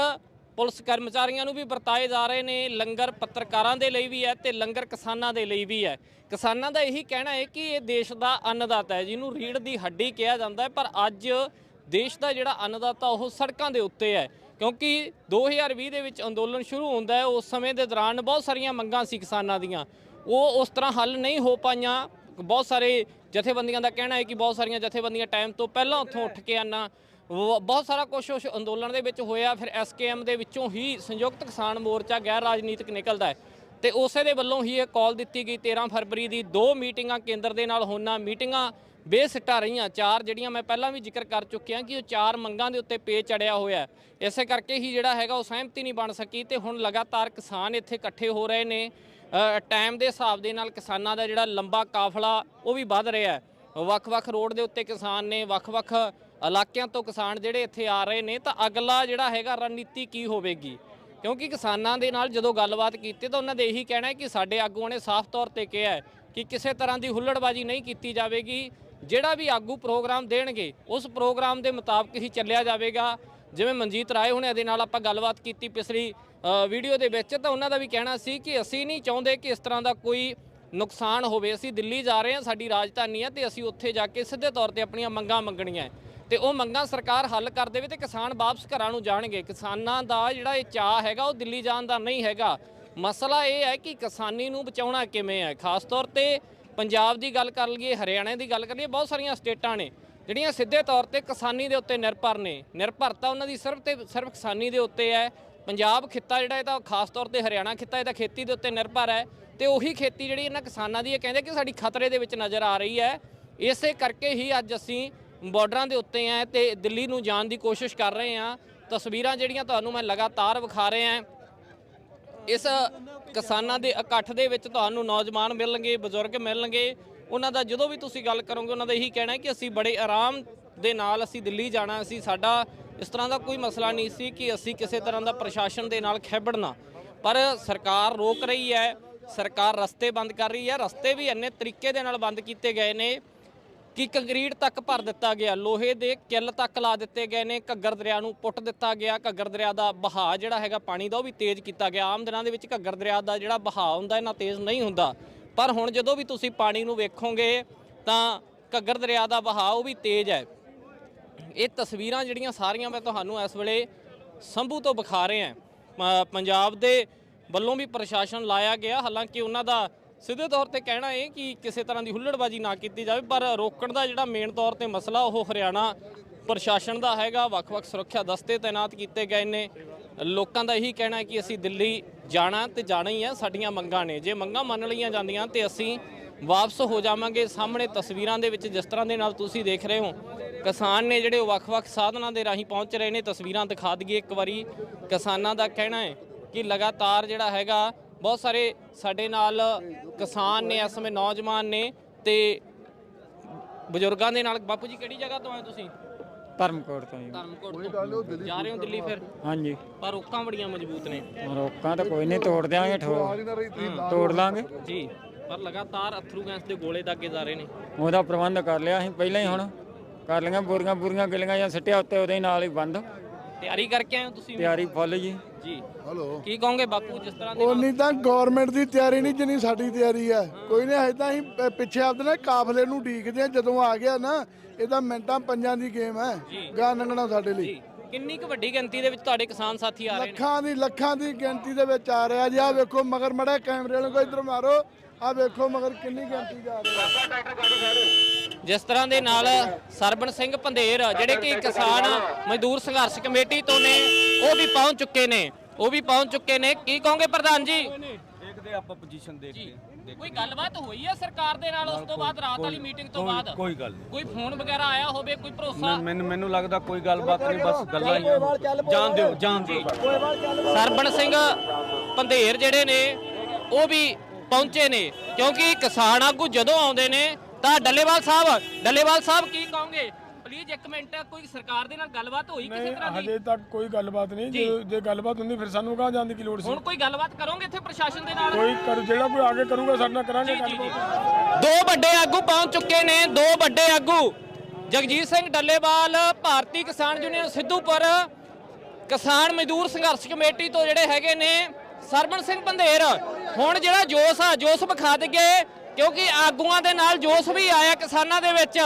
ਪੁਲਿਸ ਕਰਮਚਾਰੀਆਂ ਨੂੰ ਵੀ ਵਰਤਾਏ ਜਾ ਰਹੇ ਨੇ। ਲੰਗਰ ਪੱਤਰਕਾਰਾਂ ਦੇ ਲਈ ਵੀ ਹੈ ਤੇ ਲੰਗਰ ਕਿਸਾਨਾਂ ਦੇ ਲਈ ਵੀ ਹੈ। ਕਿਸਾਨਾਂ ਦਾ ਇਹੀ ਕਹਿਣਾ ਹੈ ਕਿ ਇਹ ਦੇਸ਼ ਦਾ ਅੰਨਦਾਤਾ ਹੈ, ਜਿਹਨੂੰ ਰੀੜ ਦੀ ਹੱਡੀ ਕਿਹਾ ਜਾਂਦਾ ਹੈ। ਪਰ ਅੱਜ ਦੇਸ਼ ਦਾ ਜਿਹੜਾ ਅੰਨਦਾਤਾ, ਉਹ ਸੜਕਾਂ ਦੇ ਉੱਤੇ ਹੈ। ਕਿਉਂਕਿ 2020 ਦੇ ਵਿੱਚ ਅੰਦੋਲਨ ਸ਼ੁਰੂ ਹੁੰਦਾ ਹੈ, ਉਸ ਸਮੇਂ ਦੇ ਦੌਰਾਨ ਬਹੁਤ ਸਾਰੀਆਂ ਮੰਗਾਂ ਸੀ ਕਿਸਾਨਾਂ ਦੀਆਂ। ਉਹ ਉਸ ਤਰ੍ਹਾਂ ਹੱਲ ਨਹੀਂ ਹੋ ਪਾਈਆਂ। ਬਹੁਤ ਸਾਰੇ ਜਥੇਬੰਦੀਆਂ ਦਾ ਕਹਿਣਾ ਹੈ ਕਿ ਬਹੁਤ ਸਾਰੀਆਂ ਜਥੇਬੰਦੀਆਂ ਟਾਈਮ ਤੋਂ ਪਹਿਲਾਂ ਉੱਥੋਂ ਉੱਠ ਕੇ ਆਨਾ ਬਹੁਤ ਸਾਰਾ ਕੁਝ ਉਸ ਅੰਦੋਲਨ ਦੇ ਵਿੱਚ ਹੋਇਆ। ਫਿਰ ਐਸਕੇਐਮ ਦੇ ਵਿੱਚੋਂ ਹੀ ਸੰਯੁਕਤ ਕਿਸਾਨ ਮੋਰਚਾ ਗੈਰ ਰਾਜਨੀਤਿਕ ਨਿਕਲਦਾ ਹੈ। ਤੇ ਉਸੇ ਦੇ ਵੱਲੋਂ ਹੀ ਇਹ ਕਾਲ ਦਿੱਤੀ ਗਈ। 13 ਫਰਵਰੀ ਦੀ ਦੋ ਮੀਟਿੰਗਾਂ ਕੇਂਦਰ ਦੇ ਨਾਲ ਹੋਣਾ ਮੀਟਿੰਗਾਂ। ਬੇਸਿੱਟਾ ਰਹੀਆਂ। ਚਾਰ ਜਿਹੜੀਆਂ ਮੈਂ ਪਹਿਲਾਂ ਵੀ ਜ਼ਿਕਰ ਕਰ ਚੁੱਕਿਆ ਕਿ ਉਹ ਚਾਰ ਮੰਗਾਂ ਦੇ ਉੱਤੇ ਪੇ ਚੜਿਆ ਹੋਇਆ ਹੈ। ਇਸੇ ਕਰਕੇ ਹੀ ਜਿਹੜਾ ਹੈਗਾ ਉਹ ਸਹਿਮਤੀ ਨਹੀਂ ਬਣ ਸਕੀ ਤੇ ਹੁਣ ਲਗਾਤਾਰ ਕਿਸਾਨ ਇੱਥੇ ਇਕੱਠੇ ਹੋ ਰਹੇ ਨੇ। ਟਾਈਮ ਦੇ ਹਿਸਾਬ ਦੇ ਨਾਲ ਕਿਸਾਨਾਂ ਦਾ ਜਿਹੜਾ ਲੰਬਾ ਕਾਫਲਾ ਉਹ ਵੀ ਵੱਧ ਰਿਹਾ ਹੈ। ਵੱਖ-ਵੱਖ ਰੋਡ ਦੇ ਉੱਤੇ ਕਿਸਾਨ ਨੇ, ਵੱਖ-ਵੱਖ ਇਲਾਕਿਆਂ ਤੋਂ ਕਿਸਾਨ ਜਿਹੜੇ ਇੱਥੇ ਆ ਰਹੇ ਨੇ, ਤਾਂ ਅਗਲਾ ਜਿਹੜਾ ਹੈਗਾ ਰਣਨੀਤੀ ਕੀ ਹੋਵੇਗੀ? ਕਿਉਂਕਿ ਕਿਸਾਨਾਂ ਦੇ ਨਾਲ ਜਦੋਂ ਗੱਲਬਾਤ ਕੀਤੀ ਤਾਂ ਉਹਨਾਂ ਦੇ ਇਹੀ ਕਹਿਣਾ ਹੈ ਕਿ ਸਾਡੇ ਆਗੂਆਂ ਨੇ ਸਾਫ਼ ਤੌਰ ਤੇ ਕਿਹਾ ਕਿ ਕਿਸੇ ਤਰ੍ਹਾਂ ਦੀ ਹੁੱਲੜਬਾਜ਼ੀ ਨਹੀਂ ਕੀਤੀ ਜਾਵੇਗੀ। ਜਿਹੜਾ ਵੀ ਆਗੂ ਪ੍ਰੋਗਰਾਮ ਦੇਣਗੇ, ਉਸ ਪ੍ਰੋਗਰਾਮ ਦੇ ਮੁਤਾਬਕ ਹੀ ਚੱਲਿਆ ਜਾਵੇਗਾ। ਜਿਵੇਂ ਮਨਜੀਤ ਰਾਏ ਹੁਣਾਂ ਦੇ ਨਾਲ ਆਪਾਂ ਗੱਲਬਾਤ ਕੀਤੀ ਪਿਛਲੀ ਵੀਡੀਓ ਦੇ ਵਿੱਚ, ਤਾਂ ਉਹਨਾਂ ਦਾ ਵੀ ਕਹਿਣਾ ਸੀ ਕਿ ਅਸੀਂ ਨਹੀਂ ਚਾਹੁੰਦੇ ਕਿ ਇਸ ਤਰ੍ਹਾਂ ਦਾ ਕੋਈ ਨੁਕਸਾਨ ਹੋਵੇ। ਅਸੀਂ ਦਿੱਲੀ ਜਾ ਰਹੇ ਹਾਂ, ਸਾਡੀ ਰਾਜਧਾਨੀ ਹੈ ਤੇ ਅਸੀਂ ਉੱਥੇ ਜਾ ਕੇ ਸਿੱਧੇ ਤੌਰ ਤੇ ਆਪਣੀਆਂ ਮੰਗਾਂ ਮੰਗਣੀਆਂ ਹੈ। ਤੇ ਉਹ ਮੰਗਾਂ ਸਰਕਾਰ ਹੱਲ ਕਰ ਦੇਵੇ ਤੇ ਕਿਸਾਨ ਵਾਪਸ ਘਰਾਂ ਨੂੰ ਜਾਣਗੇ। ਕਿਸਾਨਾਂ ਦਾ ਜਿਹੜਾ ਇਹ ਚਾਹ ਹੈਗਾ, ਉਹ ਦਿੱਲੀ ਜਾਣ ਦਾ ਨਹੀਂ ਹੈਗਾ। ਮਸਲਾ ਇਹ ਹੈ ਕਿ ਕਿਸਾਨੀ ਨੂੰ ਬਚਾਉਣਾ ਕਿਵੇਂ ਹੈ? ਖਾਸ ਤੌਰ ਤੇ ਪੰਜਾਬ ਦੀ ਗੱਲ ਕਰ ਲਈਏ, ਹਰਿਆਣਾ ਦੀ ਗੱਲ ਕਰ ਲਈਏ, ਬਹੁਤ ਸਾਰੀਆਂ ਸਟੇਟਾਂ ਨੇ ਜਿਹੜੀਆਂ ਸਿੱਧੇ ਤੌਰ ਤੇ ਕਿਸਾਨੀ ਦੇ ਉੱਤੇ ਨਿਰਭਰ ਨੇ। ਨਿਰਭਰਤਾ ਉਹਨਾਂ ਦੀ ਸਿਰਫ ਤੇ ਸਿਰਫ ਕਿਸਾਨੀ ਦੇ ਉੱਤੇ ਹੈ। ਪੰਜਾਬ ਖਿੱਤਾ ਜਿਹੜਾ ਇਹਦਾ ਖਾਸ ਤੌਰ ਤੇ ਹਰਿਆਣਾ ਖਿੱਤਾ ਇਹਦਾ ਖੇਤੀ ਦੇ ਉੱਤੇ ਨਿਰਭਰ ਹੈ ਤੇ ਉਹੀ ਖੇਤੀ ਜਿਹੜੀ ਇਹਨਾਂ ਕਿਸਾਨਾਂ ਦੀ ਇਹ ਕਹਿੰਦੇ ਕਿ ਸਾਡੀ ਖਤਰੇ ਦੇ ਵਿੱਚ ਨਜ਼ਰ ਆ ਰਹੀ ਹੈ। ਇਸੇ ਕਰਕੇ ਹੀ ਅੱਜ ਅਸੀਂ ਬਾਰਡਰਾਂ ਦੇ ਉੱਤੇ ਆ ਤੇ ਦਿੱਲੀ ਨੂੰ ਜਾਣ ਦੀ ਕੋਸ਼ਿਸ਼ ਕਰ ਰਹੇ ਹਾਂ। ਤਸਵੀਰਾਂ ਜਿਹੜੀਆਂ ਤੁਹਾਨੂੰ ਮੈਂ ਲਗਾਤਾਰ ਵਿਖਾ ਰਿਹਾ ਹਾਂ ਇਸ ਕਿਸਾਨਾਂ ਦੇ ਇਕੱਠ ਦੇ ਵਿੱਚ ਤੁਹਾਨੂੰ ਨੌਜਵਾਨ ਮਿਲਣਗੇ, ਬਜ਼ੁਰਗ ਮਿਲਣਗੇ। ਉਹਨਾਂ ਦਾ ਜਦੋਂ ਵੀ ਤੁਸੀਂ ਗੱਲ ਕਰੋਗੇ, ਉਹਨਾਂ ਦਾ ਇਹੀ ਕਹਿਣਾ ਕਿ ਅਸੀਂ ਬੜੇ ਆਰਾਮ ਦੇ ਨਾਲ ਅਸੀਂ ਦਿੱਲੀ ਜਾਣਾ ਸੀ ਸਾਡਾ ਇਸ ਤਰ੍ਹਾਂ ਦਾ ਕੋਈ ਮਸਲਾ ਨਹੀਂ ਸੀ ਕਿ ਅਸੀਂ ਕਿਸੇ ਤਰ੍ਹਾਂ ਦਾ ਪ੍ਰਸ਼ਾਸਨ ਦੇ ਨਾਲ ਖੇਬੜਨਾ। ਪਰ ਸਰਕਾਰ ਰੋਕ ਰਹੀ ਹੈ, ਸਰਕਾਰ ਰਸਤੇ ਬੰਦ ਕਰ ਰਹੀ ਹੈ, ਰਸਤੇ ਵੀ ਇੰਨੇ ਤਰੀਕੇ ਦੇ ਨਾਲ ਬੰਦ ਕੀਤੇ ਗਏ ਨੇ ਕਿ ਕੰਕਰੀਟ ਤੱਕ ਭਰ ਦਿੱਤਾ ਗਿਆ। ਲੋਹੇ ਦੇ ਕਿੱਲ ਤੱਕ ਲਾ ਦਿੱਤੇ ਗਏ ਨੇ। ਘੱਗਰ ਦਰਿਆ ਨੂੰ ਪੁੱਟ ਦਿੱਤਾ ਗਿਆ। ਘੱਗਰ ਦਰਿਆ ਦਾ ਬਹਾਅ ਜਿਹੜਾ ਹੈਗਾ ਪਾਣੀ ਦਾ, ਉਹ ਵੀ ਤੇਜ਼ ਕੀਤਾ ਗਿਆ। ਆਮ ਦਿਨਾਂ ਦੇ ਵਿੱਚ ਘੱਗਰ ਦਰਿਆ ਦਾ ਜਿਹੜਾ ਬਹਾਅ ਹੁੰਦਾ ਇਹਨਾਂ ਤੇਜ਼ ਨਹੀਂ ਹੁੰਦਾ। ਪਰ ਹੁਣ ਜਦੋਂ ਵੀ ਤੁਸੀਂ ਪਾਣੀ ਨੂੰ ਵੇਖੋਗੇ, ਤਾਂ ਘੱਗਰ ਦਰਿਆ ਦਾ ਬਹਾਅ ਉਹ ਵੀ ਤੇਜ਼ ਹੈ। ਇਹ ਤਸਵੀਰਾਂ ਜਿਹੜੀਆਂ ਸਾਰੀਆਂ ਮੈਂ ਤੁਹਾਨੂੰ ਇਸ ਵੇਲੇ ਸੰਭੂ ਤੋਂ ਵਿਖਾ ਰਹੇ ਹਾਂ। ਪੰਜਾਬ ਦੇ ਵੱਲੋਂ ਵੀ ਪ੍ਰਸ਼ਾਸਨ ਲਾਇਆ ਗਿਆ। ਹਾਲਾਂਕਿ ਉਹਨਾਂ ਦਾ ਸਿੱਧੇ ਤੌਰ ਤੇ ਕਹਿਣਾ ਹੈ ਕਿ ਕਿਸੇ ਤਰ੍ਹਾਂ ਦੀ ਹੁੱਲੜਬਾਜੀ ਨਾ ਕੀਤੀ ਜਾਵੇ, ਪਰ ਰੋਕਣ ਦਾ ਜਿਹੜਾ ਮੇਨ ਤੌਰ ਤੇ ਮਸਲਾ ਉਹ ਹਰਿਆਣਾ ਪ੍ਰਸ਼ਾਸਨ ਦਾ ਹੈਗਾ, ਵੱਖ-ਵੱਖ ਸੁਰੱਖਿਆ ਦਸਤੇ ਤਾਇਨਾਤ ਕੀਤੇ ਗਏ ਨੇ। ਲੋਕਾਂ ਦਾ ਇਹੀ ਕਹਿਣਾ ਹੈ ਕਿ ਅਸੀਂ ਦਿੱਲੀ ਜਾਣਾ ਤੇ ਜਾਣਾ ਹੀ ਹੈ, ਸਾਡੀਆਂ ਮੰਗਾਂ ਨੇ। ਜੇ ਮੰਗਾਂ ਮੰਨ ਲਈਆਂ ਜਾਂਦੀਆਂ ਤੇ ਅਸੀਂ ਵਾਪਸ ਹੋ ਜਾਵਾਂਗੇ। ਸਾਹਮਣੇ ਤਸਵੀਰਾਂ ਦੇ ਵਿੱਚ ਜਿਸ ਤਰ੍ਹਾਂ ਦੇ ਨਾਲ ਤੁਸੀਂ ਦੇਖ ਰਹੇ ਹੋ, ਕਿਸਾਨ ਨੇ ਜਿਹੜੇ ਉਹ ਵੱਖ-ਵੱਖ ਸਾਧਨਾਂ ਦੇ ਰਾਹੀਂ ਪਹੁੰਚ ਰਹੇ ਨੇ। ਤਸਵੀਰਾਂ ਦਿਖਾ ਦਈਏ ਇੱਕ ਵਾਰੀ ਕਿਸਾਨਾਂ ਦਾ ਕਹਿਣਾ ਹੈ ਕਿ ਲਗਾਤਾਰ ਜਿਹੜਾ ਹੈਗਾ ਬਹੁਤ ਸਾਰੇ ਸਾਡੇ ਨਾਲ ਕਿਸਾਨ ਨੇ ਇਸ ਸਮੇਂ ਨੌਜਵਾਨ ਨੇ ਤੇ ਬਜ਼ੁਰਗਾਂ ਦੇ ਨਾਲ। ਬਾਪੂ ਜੀ ਕਿਹੜੀ ਜਗ੍ਹਾ ਤੋਂ ਆਏ ਤੁਸੀਂ? ਧਰਮਕੋਟ ਤੋਂ ਜੀ। ਧਰਮਕੋਟ ਤੋਂ। ਜਾ ਰਹੇ ਹੋ ਦਿੱਲੀ ਫਿਰ? ਹਾਂਜੀ। ਪਰ ਰੋਕਾਂ ਬੜੀਆਂ ਮਜ਼ਬੂਤ ਨੇ। ਰੋਕਾਂ ਤਾਂ ਕੋਈ ਨਹੀਂ ਤੋੜ ਦਿਆਂਗੇ ਠੋਕ ਤੋੜ ਲਾਂਗੇ। ਜੀ ਪਰ ਲਗਾਤਾਰ ਅਥਰੂ ਗੈਸ ਦੇ ਗੋਲੇ ਦਾਗੇ ਜਾ ਰਹੇ ਨੇ। ਉਹਦਾ ਪ੍ਰਬੰਧ ਕਰ ਲਿਆ ਅਸੀਂ ਪਹਿਲਾਂ ਹੀ ਹੁਣ। ਕਰ ਲਈਆਂ ਬੋਰੀਆਂ ਬੋਰੀਆਂ ਗਿਲੀਆਂ ਜਾਂ ਸਿੱਟਿਆ ਉੱਤੇ ਉਹਦੇ ਨਾਲ ਹੀ ਬੰਦ। ਤਿਆਰੀ ਕਰਕੇ ਆਏ ਹੋ ਤੁਸੀਂ ਵੀ? ਤਿਆਰੀ ਫੁੱਲ ਜੀ। ਜੀ। ਹਲੋ। ਕੀ ਕਹੋਗੇ ਬਾਪੂ ਜਿਸ ਤਰ੍ਹਾਂ ਦੇ ਉਨੀ ਤਾਂ ਗਵਰਨਮੈਂਟ ਦੀ ਤਿਆਰੀ ਨਹੀਂ ਜਿੰਨੀ ਸਾਡੀ ਤਿਆਰੀ ਆ ਕੋਈ ਨਹੀਂ ਹਜੇ ਤਾਂ ਅਸੀਂ ਪ- ਪਿੱਛੇ ਆਪਦੇ ਨਾ ਕਾਫਲੇ ਨੂੰ ਢੀਕਦੇ ਆ ਜਦੋਂ ਆ ਗਿਆ ਨਾ ਇਹ ਤਾਂ ਮਿੰਟਾਂ ਪੰਜਾਂ ਦੀ ਗੇਮ ਹੈ। ਗਾਂ ਲੰਘਣਾ ਸਾਡੇ ਲਈ। ਜੀ। ਕਿੰਨੀ ਕੁ ਵੱਡੀ ਗਿਣਤੀ ਦੇ ਵਿੱਚ ਤੁਹਾਡੇ ਕਿਸਾਨ ਸਾਥੀ ਆ ਰਹੇ ਨੇ? ਲੱਖਾਂ ਦੀ ਲੱਖਾਂ ਦੀ ਗਿਣਤੀ ਦੇ ਵਿੱਚ ਆ ਰਿਹਾ ਜੀ। ਆ ਵੇਖੋ ਮਗਰ ਮੜਾ ਕੈਮਰੇ ਵਾਲੇ ਕੋ ਇਧਰ ਮਾਰੋ। ਆ ਵੇਖੋ ਮਗਰ ਕਿੰਨੀ ਗਿਣਤੀ ਜਾ ਰਹੀ ਹੈ। ਜਿਸ ਤਰ੍ਹਾਂ ਦੇ ਨਾਲ ਸਰਬਣ ਸਿੰਘ ਪੰਧੇਰ ਜਿਹੜੇ ਕਿ ਕਿਸਾਨ ਮਜ਼ਦੂਰ ਸੰਘਰਸ਼ ਕਮੇਟੀ ਤੋਂ ਨੇ ਉਹ ਵੀ ਪਹੁੰਚ ਚੁੱਕੇ ਨੇ। ਉਹ ਵੀ ਪਹੁੰਚ ਚੁੱਕੇ ਨੇ। ਕੀ ਕਹੋਗੇ ਪ੍ਰਧਾਨ ਜੀ? ਦੇਖਦੇ ਆਪਾਂ ਪੋਜੀਸ਼ਨ ਦੇਖਦੇ ਕੋਈ ਗੱਲਬਾਤ ਹੋਈ ਹੈ ਸਰਕਾਰ ਦੇ ਨਾਲ ਉਸ ਤੋਂ ਬਾਅਦ ਰਾਤ ਵਾਲੀ ਮੀਟਿੰਗ ਤੋਂ ਬਾਅਦ? ਕੋਈ ਗੱਲ ਨਹੀਂ। ਕੋਈ ਫੋਨ ਵਗੈਰਾ ਆਇਆ ਹੋਵੇ ਕੋਈ ਭਰੋਸਾ? ਮੈਨੂੰ ਮੈਨੂੰ ਲੱਗਦਾ ਕੋਈ ਗੱਲਬਾਤ ਨਹੀਂ ਬਸ ਗੱਲਾਂ ਹੀ। ਜਾਣ ਦਿਓ ਜਾਣ ਦਿਓ। ਸਰਬਣ ਸਿੰਘ ਪੰਧੇਰ ਜਿਹੜੇ ਨੇ ਉਹ ਵੀ ਪਹੁੰਚੇ ਨੇ। ਕਿਉਂਕਿ ਕਿਸਾਨ ਆਗੂ ਜਦੋਂ ਆਉਂਦੇ ਨੇ ਤਾਂ ਡੱਲੇਵਾਲ ਸਾਹਿਬ ਡੱਲੇਵਾਲ ਸਾਹਿਬ ਕੀ ਕਹੋਗੇ? ਪਲੀਜ਼ ਇੱਕ ਮਿੰਟ ਕੋਈ ਸਰਕਾਰ ਦੇ ਨਾਲ ਗੱਲਬਾਤ ਹੋਈ ਕਿਸੇ ਤਰ੍ਹਾਂ ਦੀ? ਹਜੇ ਤੱਕ ਕੋਈ ਗੱਲਬਾਤ ਨਹੀਂ। ਜੇ। ਜੇ ਗੱਲਬਾਤ ਹੁੰਦੀ ਫਿਰ ਸਾਨੂੰ ਕਹਾਂ ਜਾਣ ਦੀ ਕੀ ਲੋੜ ਸੀ? ਹੁਣ ਕੋਈ ਗੱਲਬਾਤ ਕਰੋਗੇ ਇੱਥੇ ਪ੍ਰਸ਼ਾਸਨ ਦੇ ਨਾਲ? ਕੋਈ ਕਰ ਜਿਹੜਾ ਕੋਈ ਆਗੇ ਕਰੂਗਾ ਸਾਡੇ ਨਾਲ ਕਰਾਂਗੇ ਗੱਲਬਾਤ। ਦੋ ਵੱਡੇ ਆਗੂ ਪਹੁੰਚ ਚੁੱਕੇ ਨੇ ਦੋ ਵੱਡੇ ਆਗੂ। ਜਗਜੀਤ ਸਿੰਘ ਡੱਲੇਵਾਲ ਭਾਰਤੀ ਕਿਸਾਨ ਯੂਨੀਅਨ ਸਿੱਧੂਪੁਰ ਕਿਸਾਨ ਮਜ਼ਦੂਰ ਸੰਘਰਸ਼ ਕਮੇਟੀ ਤੋਂ ਜਿਹੜੇ ਹੈਗੇ ਨੇ ਸਰਬਣ ਸਿੰਘ ਪੰਧੇਰ ਹੁਣ ਜਿਹੜਾ ਜੋਸ਼ ਆ ਜੋਸ਼ ਵਿਖਾ ਦਈਏ ਕਿਉਂਕਿ ਆਗੂਆਂ ਦੇ ਨਾਲ ਜੋਸ਼ ਵੀ ਆਇਆ ਕਿਸਾਨਾਂ ਦੇ ਵਿੱਚ।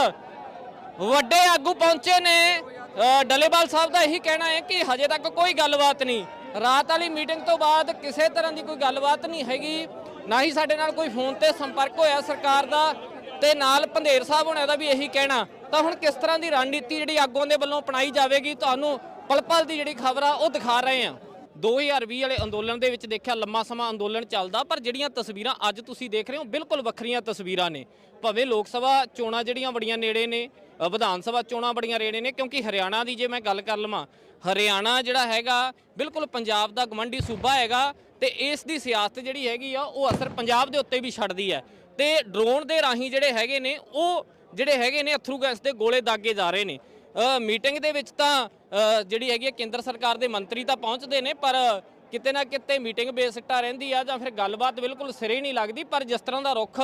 ਵੱਡੇ ਆਗੂ ਪਹੁੰਚੇ ਨੇ। ਅ, ਡੱਲੇਵਾਲ ਸਾਹਿਬ ਦਾ ਇਹੀ ਕਹਿਣਾ ਹੈ ਕਿ ਹਜੇ ਤੱਕ ਕੋਈ ਗੱਲਬਾਤ ਨਹੀਂ। ਰਾਤ ਵਾਲੀ ਮੀਟਿੰਗ ਤੋਂ ਬਾਅਦ ਕਿਸੇ ਤਰ੍ਹਾਂ ਦੀ ਕੋਈ ਗੱਲਬਾਤ ਨਹੀਂ ਹੈਗੀ। ਨਾ ਹੀ ਸਾਡੇ ਨਾਲ ਕੋਈ ਫੋਨ ਤੇ ਸੰਪਰਕ ਹੋਇਆ ਸਰਕਾਰ ਦਾ ਤੇ ਨਾਲ ਪੰਧੇਰ ਸਾਹਿਬ ਹੋਣਾ ਦਾ ਵੀ ਇਹੀ ਕਹਿਣਾ। ਤਾਂ ਹੁਣ ਕਿਸ ਤਰ੍ਹਾਂ ਦੀ ਰਣਨੀਤੀ ਜਿਹੜੀ ਆਗੂਆਂ ਦੇ ਵੱਲੋਂ ਅਪਣਾਈ ਜਾਵੇਗੀ ਤੁਹਾਨੂੰ ਪਲ ਪਲ ਦੀ ਜਿਹੜੀ ਖਬਰ ਆ ਉਹ ਦਿਖਾ ਰਹੇ ਆ 2020 ਵਾਲੇ ਅੰਦੋਲਨ ਦੇ ਵਿੱਚ ਦੇਖਿਆ ਲੰਮਾ ਸਮਾਂ ਅੰਦੋਲਨ ਚੱਲਦਾ, ਪਰ ਜਿਹੜੀਆਂ ਤਸਵੀਰਾਂ ਅੱਜ ਤੁਸੀਂ ਦੇਖ ਰਹੇ ਹੋ, ਬਿਲਕੁਲ ਵੱਖਰੀਆਂ ਤਸਵੀਰਾਂ ਨੇ। ਭਾਵੇਂ ਲੋਕ ਸਭਾ ਚੋਣਾਂ ਜਿਹੜੀਆਂ ਬੜੀਆਂ ਨੇੜੇ ਨੇ ਵਿਧਾਨ ਸਭਾ ਚੋਣਾਂ ਬੜੀਆਂ ਨੇੜੇ ਨੇ, ਕਿਉਂਕਿ ਹਰਿਆਣਾ ਦੀ ਜੇ ਮੈਂ ਗੱਲ ਕਰ ਲਵਾਂ, ਹਰਿਆਣਾ ਜਿਹੜਾ ਹੈਗਾ, ਬਿਲਕੁਲ ਪੰਜਾਬ ਦਾ ਗਵੰਡੀ ਸੂਬਾ ਹੈਗਾ ਤੇ ਇਸ ਦੀ ਸਿਆਸਤ ਜਿਹੜੀ ਹੈਗੀ ਆ, ਉਹ ਅਸਰ ਪੰਜਾਬ ਦੇ ਉੱਤੇ ਵੀ ਛੱਡਦੀ ਹੈ। ਤੇ ਡਰੋਨ ਦੇ ਰਾਹੀਂ ਜਿਹੜੇ ਹੈਗੇ ਨੇ, ਉਹ ਜਿਹੜੇ ਹੈਗੇ ਨੇ ਅਥਰੂ ਗੈਸ ਦੇ ਗੋਲੇ ਦਾਗੇ ਜਾ ਰਹੇ ਨੇ। ਮੀਟਿੰਗ ਦੇ ਵਿੱਚ ਤਾਂ ਜਿਹੜੀ ਹੈਗੀ ਹੈ ਕੇਂਦਰ ਸਰਕਾਰ ਦੇ ਮੰਤਰੀ ਤਾਂ ਪਹੁੰਚਦੇ ਨੇ, ਪਰ ਕਿਤੇ ਨਾ ਕਿਤੇ ਮੀਟਿੰਗ ਬੇਸਿੱਟਾ ਰਹਿੰਦੀ ਆ ਜਾਂ ਫਿਰ ਗੱਲਬਾਤ ਬਿਲਕੁਲ ਸਿਰੇ ਨਹੀਂ ਲੱਗਦੀ। ਪਰ ਜਿਸ ਤਰ੍ਹਾਂ ਦਾ ਰੁਖ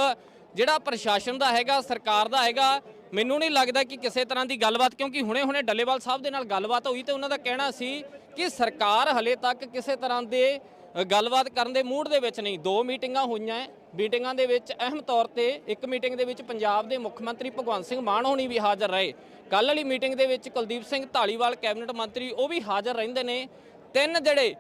ਜਿਹੜਾ ਪ੍ਰਸ਼ਾਸਨ ਦਾ ਹੈਗਾ, ਸਰਕਾਰ ਦਾ ਹੈਗਾ, ਮੈਨੂੰ ਨਹੀਂ ਲੱਗਦਾ ਕਿ ਕਿਸੇ ਤਰ੍ਹਾਂ ਦੀ ਗੱਲਬਾਤ, ਕਿਉਂਕਿ ਹੁਣੇ-ਹੁਣੇ ਡੱਲੇਵਾਲ ਸਾਹਿਬ ਦੇ ਨਾਲ ਗੱਲਬਾਤ ਹੋਈ ਤੇ ਉਹਨਾਂ ਦਾ ਕਹਿਣਾ ਸੀ ਕਿ ਸਰਕਾਰ ਹਲੇ ਤੱਕ ਕਿਸੇ ਤਰ੍ਹਾਂ ਦੇ ਗੱਲਬਾਤ ਕਰਨ ਦੇ ਮੂਡ ਦੇ ਵਿੱਚ ਨਹੀਂ। ਦੋ ਮੀਟਿੰਗਾਂ ਹੋਈਆਂ ਹੈ। ਮੀਟਿੰਗਾਂ ਦੇ ਵਿੱਚ ਅਹਿਮ ਤੌਰ ਤੇ ਇੱਕ ਮੀਟਿੰਗ ਦੇ ਵਿੱਚ ਪੰਜਾਬ ਦੇ ਮੁੱਖ ਮੰਤਰੀ ਭਗਵੰਤ ਸਿੰਘ ਮਾਨ ਹੋਣੀ ਵੀ ਹਾਜ਼ਰ ਰਹੇ। ਕੱਲ੍ਹ ਵਾਲੀ ਮੀਟਿੰਗ ਦੇ ਵਿੱਚ ਕੁਲਦੀਪ ਸਿੰਘ ਢਾਲੀਵਾਲ ਕੈਬਨਿਟ ਮੰਤਰੀ, ਉਹ ਵੀ ਹਾਜ਼ਰ ਰਹਿੰਦੇ ਨੇ। ਤਿੰਨ ਜਿਹੜੇ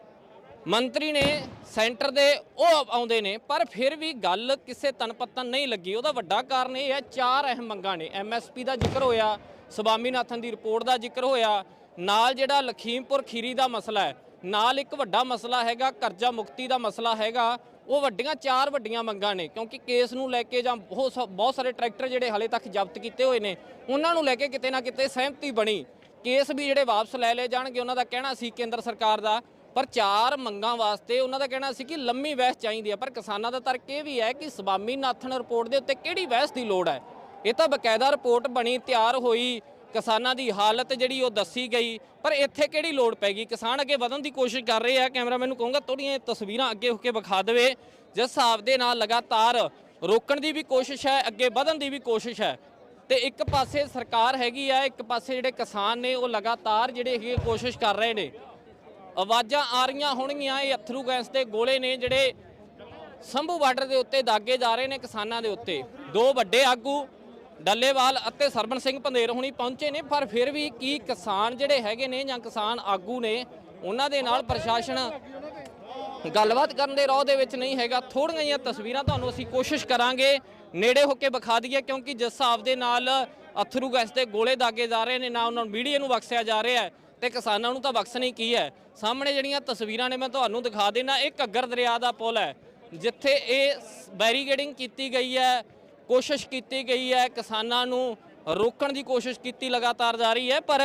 ਮੰਤਰੀ ਨੇ ਸੈਂਟਰ ਦੇ, ਉਹ ਆਉਂਦੇ ਨੇ। ਪਰ ਫਿਰ ਵੀ ਗੱਲ ਕਿਸੇ ਤਨਪੱਤਨ ਨਹੀਂ ਲੱਗੀ। ਉਹਦਾ ਵੱਡਾ ਕਾਰਨ ਇਹ ਹੈ, ਚਾਰ ਅਹਿਮ ਮੰਗਾਂ ਨੇ। ਐਮਐਸਪੀ ਦਾ ਜ਼ਿਕਰ ਹੋਇਆ, ਸਵਾਮੀਨਾਥਨ ਦੀ ਰਿਪੋਰਟ ਦਾ ਜ਼ਿਕਰ ਹੋਇਆ। ਨਾਲ ਜਿਹੜਾ ਲਖੀਮਪੁਰ ਖੀਰੀ ਦਾ ਮਸਲਾ ਹੈ ਨਾਲ ਇੱਕ ਵੱਡਾ ਮਸਲਾ ਹੈਗਾ, ਕਰਜ਼ਾ ਮੁਕਤੀ ਦਾ ਮਸਲਾ ਹੈਗਾ, ਉਹ ਵੱਡੀਆਂ, ਚਾਰ ਵੱਡੀਆਂ ਮੰਗਾਂ ਨੇ, ਕਿਉਂਕਿ ਕੇਸ ਨੂੰ ਲੈ ਕੇ ਜਾਂ ਬਹੁਤ ਸਾ- ਬਹੁਤ ਸਾਰੇ ਟਰੈਕਟਰ ਜਿਹੜੇ ਹਾਲੇ ਤੱਕ ਜ਼ਬਤ ਕੀਤੇ ਹੋਏ ਨੇ, ਉਹਨਾਂ ਨੂੰ ਲੈ ਕੇ ਕਿਤੇ ਨਾ ਕਿਤੇ ਸਹਿਮਤੀ ਬਣੀ। ਕੇਸ ਵੀ ਜਿਹੜੇ ਵਾਪਸ ਲੈ ਲਏ ਜਾਣਗੇ, ਉਹਨਾਂ ਦਾ ਕਹਿਣਾ ਸੀ ਕੇਂਦਰ ਸਰਕਾਰ ਦਾ, ਪਰ ਚਾਰ ਮੰਗਾਂ ਵਾਸਤੇ ਉਹਨਾਂ ਦਾ ਕਹਿਣਾ ਸੀ ਕਿ ਲੰਮੀ ਬਹਿਸ ਚਾਹੀਦੀ ਹੈ। ਪਰ ਕਿਸਾਨਾਂ ਦਾ ਤਰਕ ਇਹ ਵੀ ਹੈ ਕਿ ਸਵਾਮੀਨਾਥਨ ਰਿਪੋਰਟ ਦੇ ਉੱਤੇ ਕਿਹੜੀ ਬਹਿਸ ਦੀ ਲੋੜ ਹੈ? ਇਹ ਤਾਂ ਬਕਾਇਦਾ ਰਿਪੋਰਟ ਬਣੀ, ਤਿਆਰ ਹੋਈ ਕਿਸਾਨਾਂ ਦੀ ਹਾਲਤ ਜਿਹੜੀ ਉਹ ਦੱਸੀ ਗਈ, ਪਰ ਇੱਥੇ ਕਿਹੜੀ ਲੋੜ ਪੈ ਗਈ? ਕਿਸਾਨ ਅੱਗੇ ਵਧਣ ਦੀ ਕੋਸ਼ਿਸ਼ ਕਰ ਰਹੇ ਆ। ਕੈਮਰਾਮੈਨ ਨੂੰ ਕਹੂੰਗਾ ਥੋੜੀਆਂ ਇਹ ਤਸਵੀਰਾਂ ਅੱਗੇ ਹੋ ਕੇ ਵਿਖਾ ਦੇਵੇ। ਜਿਸ ਹਿਸਾਬ ਦੇ ਨਾਲ ਲਗਾਤਾਰ ਰੋਕਣ ਦੀ ਵੀ ਕੋਸ਼ਿਸ਼ ਹੈ, ਅੱਗੇ ਵਧਣ ਦੀ ਵੀ ਕੋਸ਼ਿਸ਼ ਹੈ। ਤੇ ਇੱਕ ਪਾਸੇ ਸਰਕਾਰ ਹੈਗੀ ਆ, ਇੱਕ ਪਾਸੇ ਜਿਹੜੇ ਕਿਸਾਨ ਨੇ, ਉਹ ਲਗਾਤਾਰ ਜਿਹੜੇ ਹੈਗੇ ਕੋਸ਼ਿਸ਼ ਕਰ ਰਹੇ ਨੇ। ਆਵਾਜ਼ਾਂ ਆ ਰਹੀਆਂ ਹੋਣਗੀਆਂ, ਇਹ ਅਥਰੂ ਗੈਸ ਦੇ ਗੋਲੇ ਨੇ ਜਿਹੜੇ ਸੰਭੂ ਬਾਰਡਰ ਦੇ ਉੱਤੇ ਦਾਗੇ ਜਾ ਰਹੇ ਨੇ ਕਿਸਾਨਾਂ ਦੇ ਉੱਤੇ। ਦੋ ਵੱਡੇ ਆਗੂ ਡੱਲੇਵਾਲ ਅਤੇ ਸਰਬਨ ਸਿੰਘ ਪੰਧੇਰ ਹੁਣੀ ਪਹੁੰਚੇ ਨੇ, ਪਰ ਫਿਰ ਵੀ ਕੀ ਕਿਸਾਨ ਜਿਹੜੇ ਹੈਗੇ ਨੇ ਜਾਂ ਕਿਸਾਨ ਆਗੂ ਨੇ, ਉਹਨਾਂ ਦੇ ਨਾਲ ਪ੍ਰਸ਼ਾਸਨ ਗੱਲਬਾਤ ਕਰਨ ਦੇ ਰੋਹ ਦੇ ਵਿੱਚ ਨਹੀਂ ਹੈਗਾ। ਥੋੜੀਆਂ ਜਿਹੀਆਂ ਤਸਵੀਰਾਂ ਤੁਹਾਨੂੰ ਅਸੀਂ ਕੋਸ਼ਿਸ਼ ਕਰਾਂਗੇ। ਨੇੜੇ ਹੋ ਕੇ ਵਿਖਾ ਦਈਏ, ਕਿਉਂਕਿ ਜਿਸ ਹਿਸਾਬ ਦੇ ਨਾਲ ਅਥਰੂ ਗੈਸ ਦੇ ਗੋਲੇ ਦਾਗੇ ਜਾ ਰਹੇ ਨੇ, ਨਾ ਉਹਨਾਂ ਨੂੰ ਮੀਡੀਆ ਨੂੰ ਬਖਸ਼ਿਆ ਜਾ ਰਿਹਾ ਹੈ ਤੇ ਕਿਸਾਨਾਂ ਨੂੰ ਤਾਂ ਬਖਸ਼ਣੀ ਕੀ ਹੈ? ਸਾਹਮਣੇ ਜਿਹੜੀਆਂ ਤਸਵੀਰਾਂ ਨੇ, ਮੈਂ ਤੁਹਾਨੂੰ ਦਿਖਾ ਦੇਣਾ ਇਹ ਘੱਗਰ ਦਰਿਆ ਦਾ ਪੁਲ ਹੈ, ਜਿੱਥੇ ਇਹ ਬੈਰੀਗੇਡਿੰਗ ਕੀਤੀ ਗਈ ਹੈ। ਕੋਸ਼ਿਸ਼ ਕੀਤੀ ਗਈ ਹੈ, ਕਿਸਾਨਾਂ ਨੂੰ ਰੋਕਣ ਦੀ ਕੋਸ਼ਿਸ਼ ਕੀਤੀ ਲਗਾਤਾਰ ਜਾਰੀ ਹੈ, ਪਰ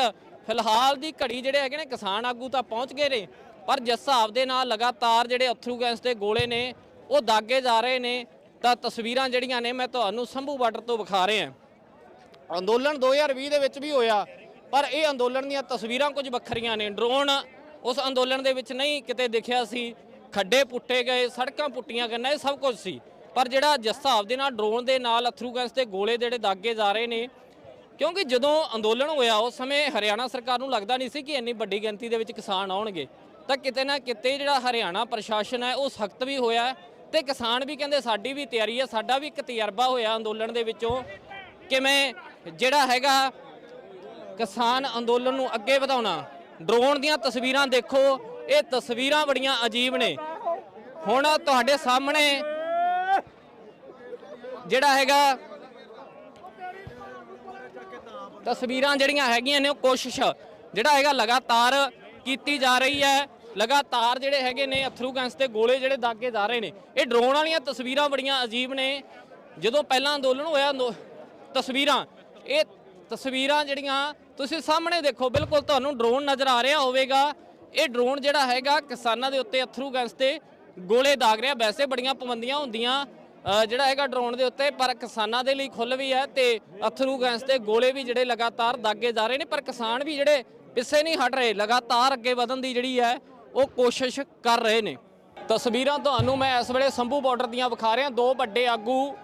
ਫਿਲਹਾਲ ਦੀ ਘੜੀ ਜਿਹੜੇ ਹੈਗੇ ਨੇ, ਕਿਸਾਨ ਆਗੂ ਤਾਂ ਪਹੁੰਚ ਗਏ ਨੇ, ਪਰ ਜਿਸ ਹਿਸਾਬ ਦੇ ਨਾਲ ਲਗਾਤਾਰ ਜਿਹੜੇ ਅਥਰੂ ਗੈਸ ਦੇ ਗੋਲੇ ਨੇ, ਉਹ ਦਾਗੇ ਜਾ ਰਹੇ ਨੇ, ਤਾਂ ਤਸਵੀਰਾਂ ਜਿਹੜੀਆਂ ਨੇ, ਮੈਂ ਤੁਹਾਨੂੰ ਸੰਭੂ ਬਾਰਡਰ ਤੋਂ ਵਿਖਾ ਰਹੇ ਹਾਂ। ਅੰਦੋਲਨ 2020 ਦੇ ਵਿੱਚ ਵੀ ਹੋਇਆ, ਪਰ ਇਹ ਅੰਦੋਲਨ ਦੀਆਂ ਤਸਵੀਰਾਂ ਕੁਝ ਵੱਖਰੀਆਂ ਨੇ। ਡਰੋਨ ਉਸ ਅੰਦੋਲਨ ਦੇ ਵਿੱਚ ਨਹੀਂ ਕਿਤੇ ਦਿਖਿਆ ਸੀ, ਖੱਡੇ ਪੁੱਟੇ ਗਏ, ਸੜਕਾਂ ਪੁੱਟੀਆਂ ਗਈਆਂ, ਇਹ ਸਭ ਕੁਝ ਸੀ। ਪਰ ਜਿਹੜਾ ਜਿਸ ਹਿਸਾਬ ਦੇ ਨਾਲ ਡਰੋਨ ਦੇ ਨਾਲ ਅਥਰੂ ਗੈਸ ਦੇ ਗੋਲੇ ਜਿਹੜੇ ਦਾਗੇ ਜਾ ਰਹੇ ਨੇ, ਕਿਉਂਕਿ ਜਦੋਂ ਅੰਦੋਲਨ ਹੋਇਆ, ਉਸ ਸਮੇਂ ਹਰਿਆਣਾ ਸਰਕਾਰ ਨੂੰ ਲੱਗਦਾ ਨਹੀਂ ਸੀ ਕਿ ਇੰਨੀ ਵੱਡੀ ਗਿਣਤੀ ਦੇ ਵਿੱਚ ਕਿਸਾਨ ਆਉਣਗੇ। ਤਾਂ ਕਿਤੇ ਨਾ ਕਿਤੇ ਜਿਹੜਾ ਹਰਿਆਣਾ ਪ੍ਰਸ਼ਾਸਨ ਹੈ, ਉਹ ਸਖਤ ਵੀ ਹੋਇਆ ਹੈ ਤੇ ਕਿਸਾਨ ਵੀ ਕਹਿੰਦੇ ਸਾਡੀ ਵੀ ਤਿਆਰੀ ਹੈ, ਸਾਡਾ ਵੀ ਇੱਕ ਤਜਰਬਾ ਹੋਇਆ ਅੰਦੋਲਨ ਦੇ ਵਿੱਚੋਂ ਕਿਵੇਂ ਜਿਹੜਾ ਹੈਗਾ ਕਿਸਾਨ ਅੰਦੋਲਨ ਨੂੰ ਅੱਗੇ ਵਧਾਉਣਾ। ਡਰੋਨ ਦੀਆਂ ਤਸਵੀਰਾਂ ਦੇਖੋ, ਇਹ ਤਸਵੀਰਾਂ ਬੜੀਆਂ ਅਜੀਬ ਨੇ। ਹੁਣ ਤੁਹਾਡੇ ਸਾਹਮਣੇ ਜਿਹੜਾ ਹੈਗਾ ਤਸਵੀਰਾਂ ਜਿਹੜੀਆਂ ਹੈਗੀਆਂ ਨੇ ਉਹ ਕੋਸ਼ਿਸ਼ ਜਿਹੜਾ ਹੈਗਾ ਲਗਾਤਾਰ ਕੀਤੀ ਜਾ ਰਹੀ ਹੈ। ਲਗਾਤਾਰ ਜਿਹੜੇ ਹੈਗੇ ਨੇ ਅਥਰੂ ਗੈਂਸ ਤੇ ਗੋਲੇ ਜਿਹੜੇ ਦਾਗੇ ਜਾ ਰਹੇ ਨੇ। ਇਹ ਡਰੋਨ ਵਾਲੀਆਂ ਤਸਵੀਰਾਂ ਬੜੀਆਂ ਅਜੀਬ ਨੇ। ਜਦੋਂ ਪਹਿਲਾਂ ਅੰਦੋਲਨ ਹੋਇਆ ਤਸਵੀਰਾਂ, ਇਹ ਤਸਵੀਰਾਂ ਜਿਹੜੀਆਂ ਤੁਸੀਂ ਸਾਹਮਣੇ ਦੇਖੋ, ਬਿਲਕੁਲ ਤੁਹਾਨੂੰ ਡਰੋਨ ਨਜ਼ਰ ਆ ਰਿਹਾ ਹੋਵੇਗਾ। ਇਹ ਡਰੋਨ ਜਿਹੜਾ ਹੈਗਾ ਕਿਸਾਨਾਂ ਦੇ ਉੱਤੇ ਅਥਰੂ ਗੈਸ ਤੇ ਗੋਲੇ ਦਾਗ ਰਿਹਾ। ਵੈਸੇ ਬੜੀਆਂ ਪਾਬੰਦੀਆਂ ਹੁੰਦੀਆਂ। ਜਿਹੜਾ ਹੈਗਾ ਡਰੋਨ ਦੇ ਉੱਤੇ, ਪਰ ਕਿਸਾਨਾਂ ਦੇ ਲਈ ਖੁੱਲ ਵੀ ਹੈ ਤੇ ਅਥਰੂ ਗੈਸ ਦੇ ਗੋਲੇ ਵੀ ਜਿਹੜੇ ਲਗਾਤਾਰ ਦਾਗੇ ਜਾ ਰਹੇ ਨੇ, ਪਰ ਕਿਸਾਨ ਵੀ ਜਿਹੜੇ ਪਿੱਛੇ ਨਹੀਂ ਹਟ ਰਹੇ, ਲਗਾਤਾਰ ਅੱਗੇ ਵਧਣ ਦੀ ਜਿਹੜੀ ਹੈ, ਉਹ ਕੋਸ਼ਿਸ਼ ਕਰ ਰਹੇ ਨੇ। ਤਸਵੀਰਾਂ ਤੁਹਾਨੂੰ ਮੈਂ ਇਸ ਵੇਲੇ ਸੰਭੂ ਬਾਰਡਰ ਦੀਆਂ ਵਿਖਾ ਰਿਹਾ। ਦੋ ਵੱਡੇ ਆਗੂ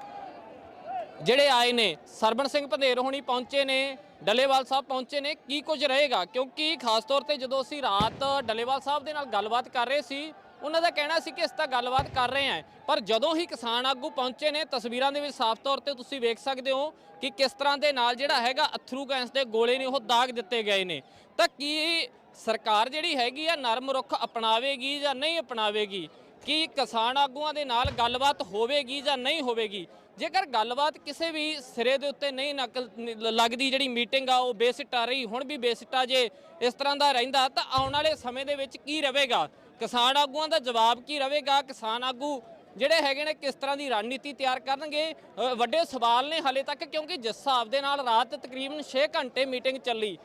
ਜਿਹੜੇ ਆਏ ਨੇ, ਸਰਬਣ ਸਿੰਘ ਪੰਧੇਰ ਹੋਣੀ ਪਹੁੰਚੇ ਨੇ, ਡੱਲੇਵਾਲ ਸਾਹਿਬ ਪਹੁੰਚੇ ਨੇ। ਕੀ ਕੁਝ ਰਹੇਗਾ? ਕਿਉਂਕਿ ਖਾਸ ਤੌਰ ਤੇ ਜਦੋਂ ਅਸੀਂ ਰਾਤ ਡੱਲੇਵਾਲ ਸਾਹਿਬ ਦੇ ਨਾਲ ਗੱਲਬਾਤ ਕਰ ਰਹੇ ਸੀ ਉਹਨਾਂ ਦਾ ਕਹਿਣਾ ਸੀ ਕਿ ਅਸੀਂ ਤਾਂ ਗੱਲਬਾਤ ਕਰ ਰਹੇ ਹਾਂ। ਪਰ ਜਦੋਂ ਹੀ ਕਿਸਾਨ ਆਗੂ ਪਹੁੰਚੇ ਨੇ, ਤਸਵੀਰਾਂ ਦੇ ਵਿੱਚ ਸਾਫ਼ ਤੌਰ ਤੇ ਤੁਸੀਂ ਵੇਖ ਸਕਦੇ ਹੋ ਕਿ ਕਿਸ ਤਰ੍ਹਾਂ ਦੇ ਨਾਲ ਜਿਹੜਾ ਹੈਗਾ ਅਥਰੂ ਗੈਸ ਦੇ ਗੋਲੇ ਨੇ, ਉਹ ਦਾਗ ਦਿੱਤੇ ਗਏ ਨੇ। ਤਾਂ ਕੀ ਸਰਕਾਰ ਜਿਹੜੀ ਹੈਗੀ ਆ, ਨਰਮ ਰੁੱਖ ਅਪਣਾਵੇਗੀ ਜਾਂ ਨਹੀਂ ਅਪਣਾਵੇਗੀ? ਕੀ ਕਿਸਾਨ ਆਗੂਆਂ ਦੇ ਨਾਲ ਗੱਲਬਾਤ ਹੋਵੇਗੀ ਜਾਂ ਨਹੀਂ ਹੋਵੇਗੀ? ਜੇਕਰ ਗੱਲਬਾਤ ਕਿਸੇ ਵੀ ਸਿਰੇ ਦੇ ਉੱਤੇ ਨਹੀਂ ਨਕਲ ਲੱਗਦੀ ਜਿਹੜੀ ਮੀਟਿੰਗ ਆ, ਉਹ ਬੇਸਿੱਟਾ ਰਹੀ, ਹੁਣ ਵੀ ਬੇਸਿੱਟਾ ਜੇ ਇਸ ਤਰ੍ਹਾਂ ਦਾ ਰਹਿੰਦਾ, ਤਾਂ ਆਉਣ ਵਾਲੇ ਸਮੇਂ ਦੇ ਵਿੱਚ ਕੀ ਰਹੇਗਾ? ਕਿਸਾਨ ਆਗੂਆਂ ਦਾ ਜਵਾਬ ਕੀ ਰਹੇਗਾ? ਕਿਸਾਨ ਆਗੂ ਜਿਹੜੇ ਹੈਗੇ ਨੇ, ਕਿਸ ਤਰ੍ਹਾਂ ਦੀ ਰਣਨੀਤੀ ਤਿਆਰ ਕਰਨਗੇ? ਵੱਡੇ ਸਵਾਲ ਨੇ ਹਾਲੇ ਤੱਕ, ਕਿਉਂਕਿ ਜਿਸ ਹਿਸਾਬ ਦੇ ਨਾਲ ਰਾਤ ਤਕਰੀਬਨ 6 ਘੰਟੇ ਮੀਟਿੰਗ ਚੱਲੀ,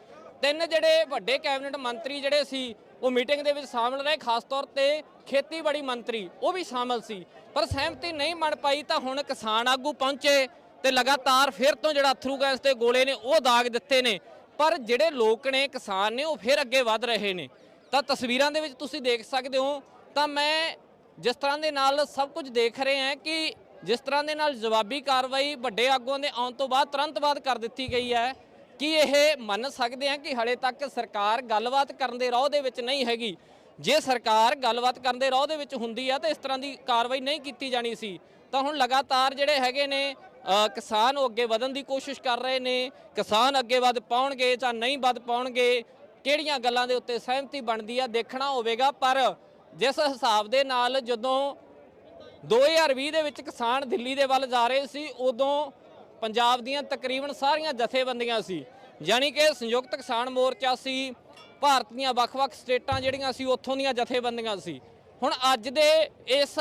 ਤਿੰਨ ਜਿਹੜੇ ਵੱਡੇ ਕੈਬਨਿਟ ਮੰਤਰੀ ਜਿਹੜੇ ਸੀ, ਉਹ ਮੀਟਿੰਗ ਦੇ ਵਿੱਚ ਸ਼ਾਮਲ ਰਹੇ, ਖਾਸ ਤੌਰ ਤੇ ਖੇਤੀਬਾੜੀ ਮੰਤਰੀ, ਉਹ ਵੀ ਸ਼ਾਮਲ ਸੀ। ਪਰ ਸਹਿਮਤੀ ਨਹੀਂ ਬਣ ਪਾਈ, ਤਾਂ ਹੁਣ ਕਿਸਾਨ ਆਗੂ ਪਹੁੰਚੇ ਤੇ ਲਗਾਤਾਰ ਫਿਰ ਤੋਂ ਜਿਹੜਾ ਥਰੂ ਗੈਸ ਤੇ ਗੋਲੇ ਨੇ, ਉਹ ਦਾਗ ਦਿੱਤੇ ਨੇ। ਪਰ ਜਿਹੜੇ ਲੋਕ ਨੇ, ਕਿਸਾਨ ਨੇ, ਉਹ ਫਿਰ ਅੱਗੇ ਵਧ ਰਹੇ ਨੇ। ਤਾਂ ਤਸਵੀਰਾਂ ਦੇ ਵਿੱਚ ਤੁਸੀਂ ਦੇਖ ਸਕਦੇ ਹੋ, ਤਾਂ ਮੈਂ ਜਿਸ ਤਰ੍ਹਾਂ ਦੇ ਨਾਲ ਸਭ ਕੁਝ ਦੇਖ ਰਹੇ ਹਾਂ ਕਿ ਜਿਸ ਤਰ੍ਹਾਂ ਦੇ ਨਾਲ ਜਵਾਬੀ ਕਾਰਵਾਈ ਵੱਡੇ ਆਗੂਆਂ ਦੇ ਆਉਣ ਤੋਂ ਬਾਅਦ ਤੁਰੰਤ ਬਾਅਦ ਕਰ ਦਿੱਤੀ ਗਈ ਹੈ, ਕਿ ਇਹ ਮੰਨ ਸਕਦੇ ਹਾਂ ਕਿ ਹਲੇ ਤੱਕ ਸਰਕਾਰ ਗੱਲਬਾਤ ਕਰਨ ਦੇ ਰਾਹ ਦੇ ਵਿੱਚ ਨਹੀਂ ਹੈਗੀ? ਜੇ ਸਰਕਾਰ ਗੱਲਬਾਤ ਕਰਨ ਦੇ ਰੋਹ ਦੇ ਵਿੱਚ ਹੁੰਦੀ ਆ, ਤਾਂ ਇਸ ਤਰ੍ਹਾਂ ਦੀ ਕਾਰਵਾਈ ਨਹੀਂ ਕੀਤੀ ਜਾਣੀ ਸੀ। ਤਾਂ ਹੁਣ ਲਗਾਤਾਰ ਜਿਹੜੇ ਹੈਗੇ ਨੇ ਕਿਸਾਨ ਉਹ ਅੱਗੇ ਵਧਣ ਦੀ ਕੋਸ਼ਿਸ਼ ਕਰ ਰਹੇ ਨੇ, ਕਿਸਾਨ ਅੱਗੇ ਵੱਧ ਪਾਉਣਗੇ ਜਾਂ ਨਹੀਂ ਵੱਧ ਪਾਉਣਗੇ ਕਿਹੜੀਆਂ ਗੱਲਾਂ ਦੇ ਉੱਤੇ ਸਹਿਮਤੀ ਬਣਦੀ ਆ ਦੇਖਣਾ ਹੋਵੇਗਾ, ਪਰ ਜਿਸ ਹਿਸਾਬ ਦੇ ਨਾਲ ਜਦੋਂ 2020 ਦੇ ਵਿੱਚ ਕਿਸਾਨ ਦਿੱਲੀ ਦੇ ਵੱਲ ਜਾ ਰਹੇ ਸੀ, ਉਦੋਂ ਪੰਜਾਬ ਦੀਆਂ ਤਕਰੀਬਨ ਸਾਰੀਆਂ ਜਥੇਬੰਦੀਆਂ ਸੀ, ਯਾਨੀ ਕਿ ਸੰਯੁਕਤ ਕਿਸਾਨ ਮੋਰਚਾ ਸੀ, ਭਾਰਤ ਦੀਆਂ ਵੱਖ-ਵੱਖ ਸਟੇਟਾਂ ਜਿਹੜੀਆਂ ਸੀ, ਉੱਥੋਂ ਦੀਆਂ ਜਥੇਬੰਦੀਆਂ ਸੀ। ਹੁਣ ਅੱਜ ਦੇ ਇਸ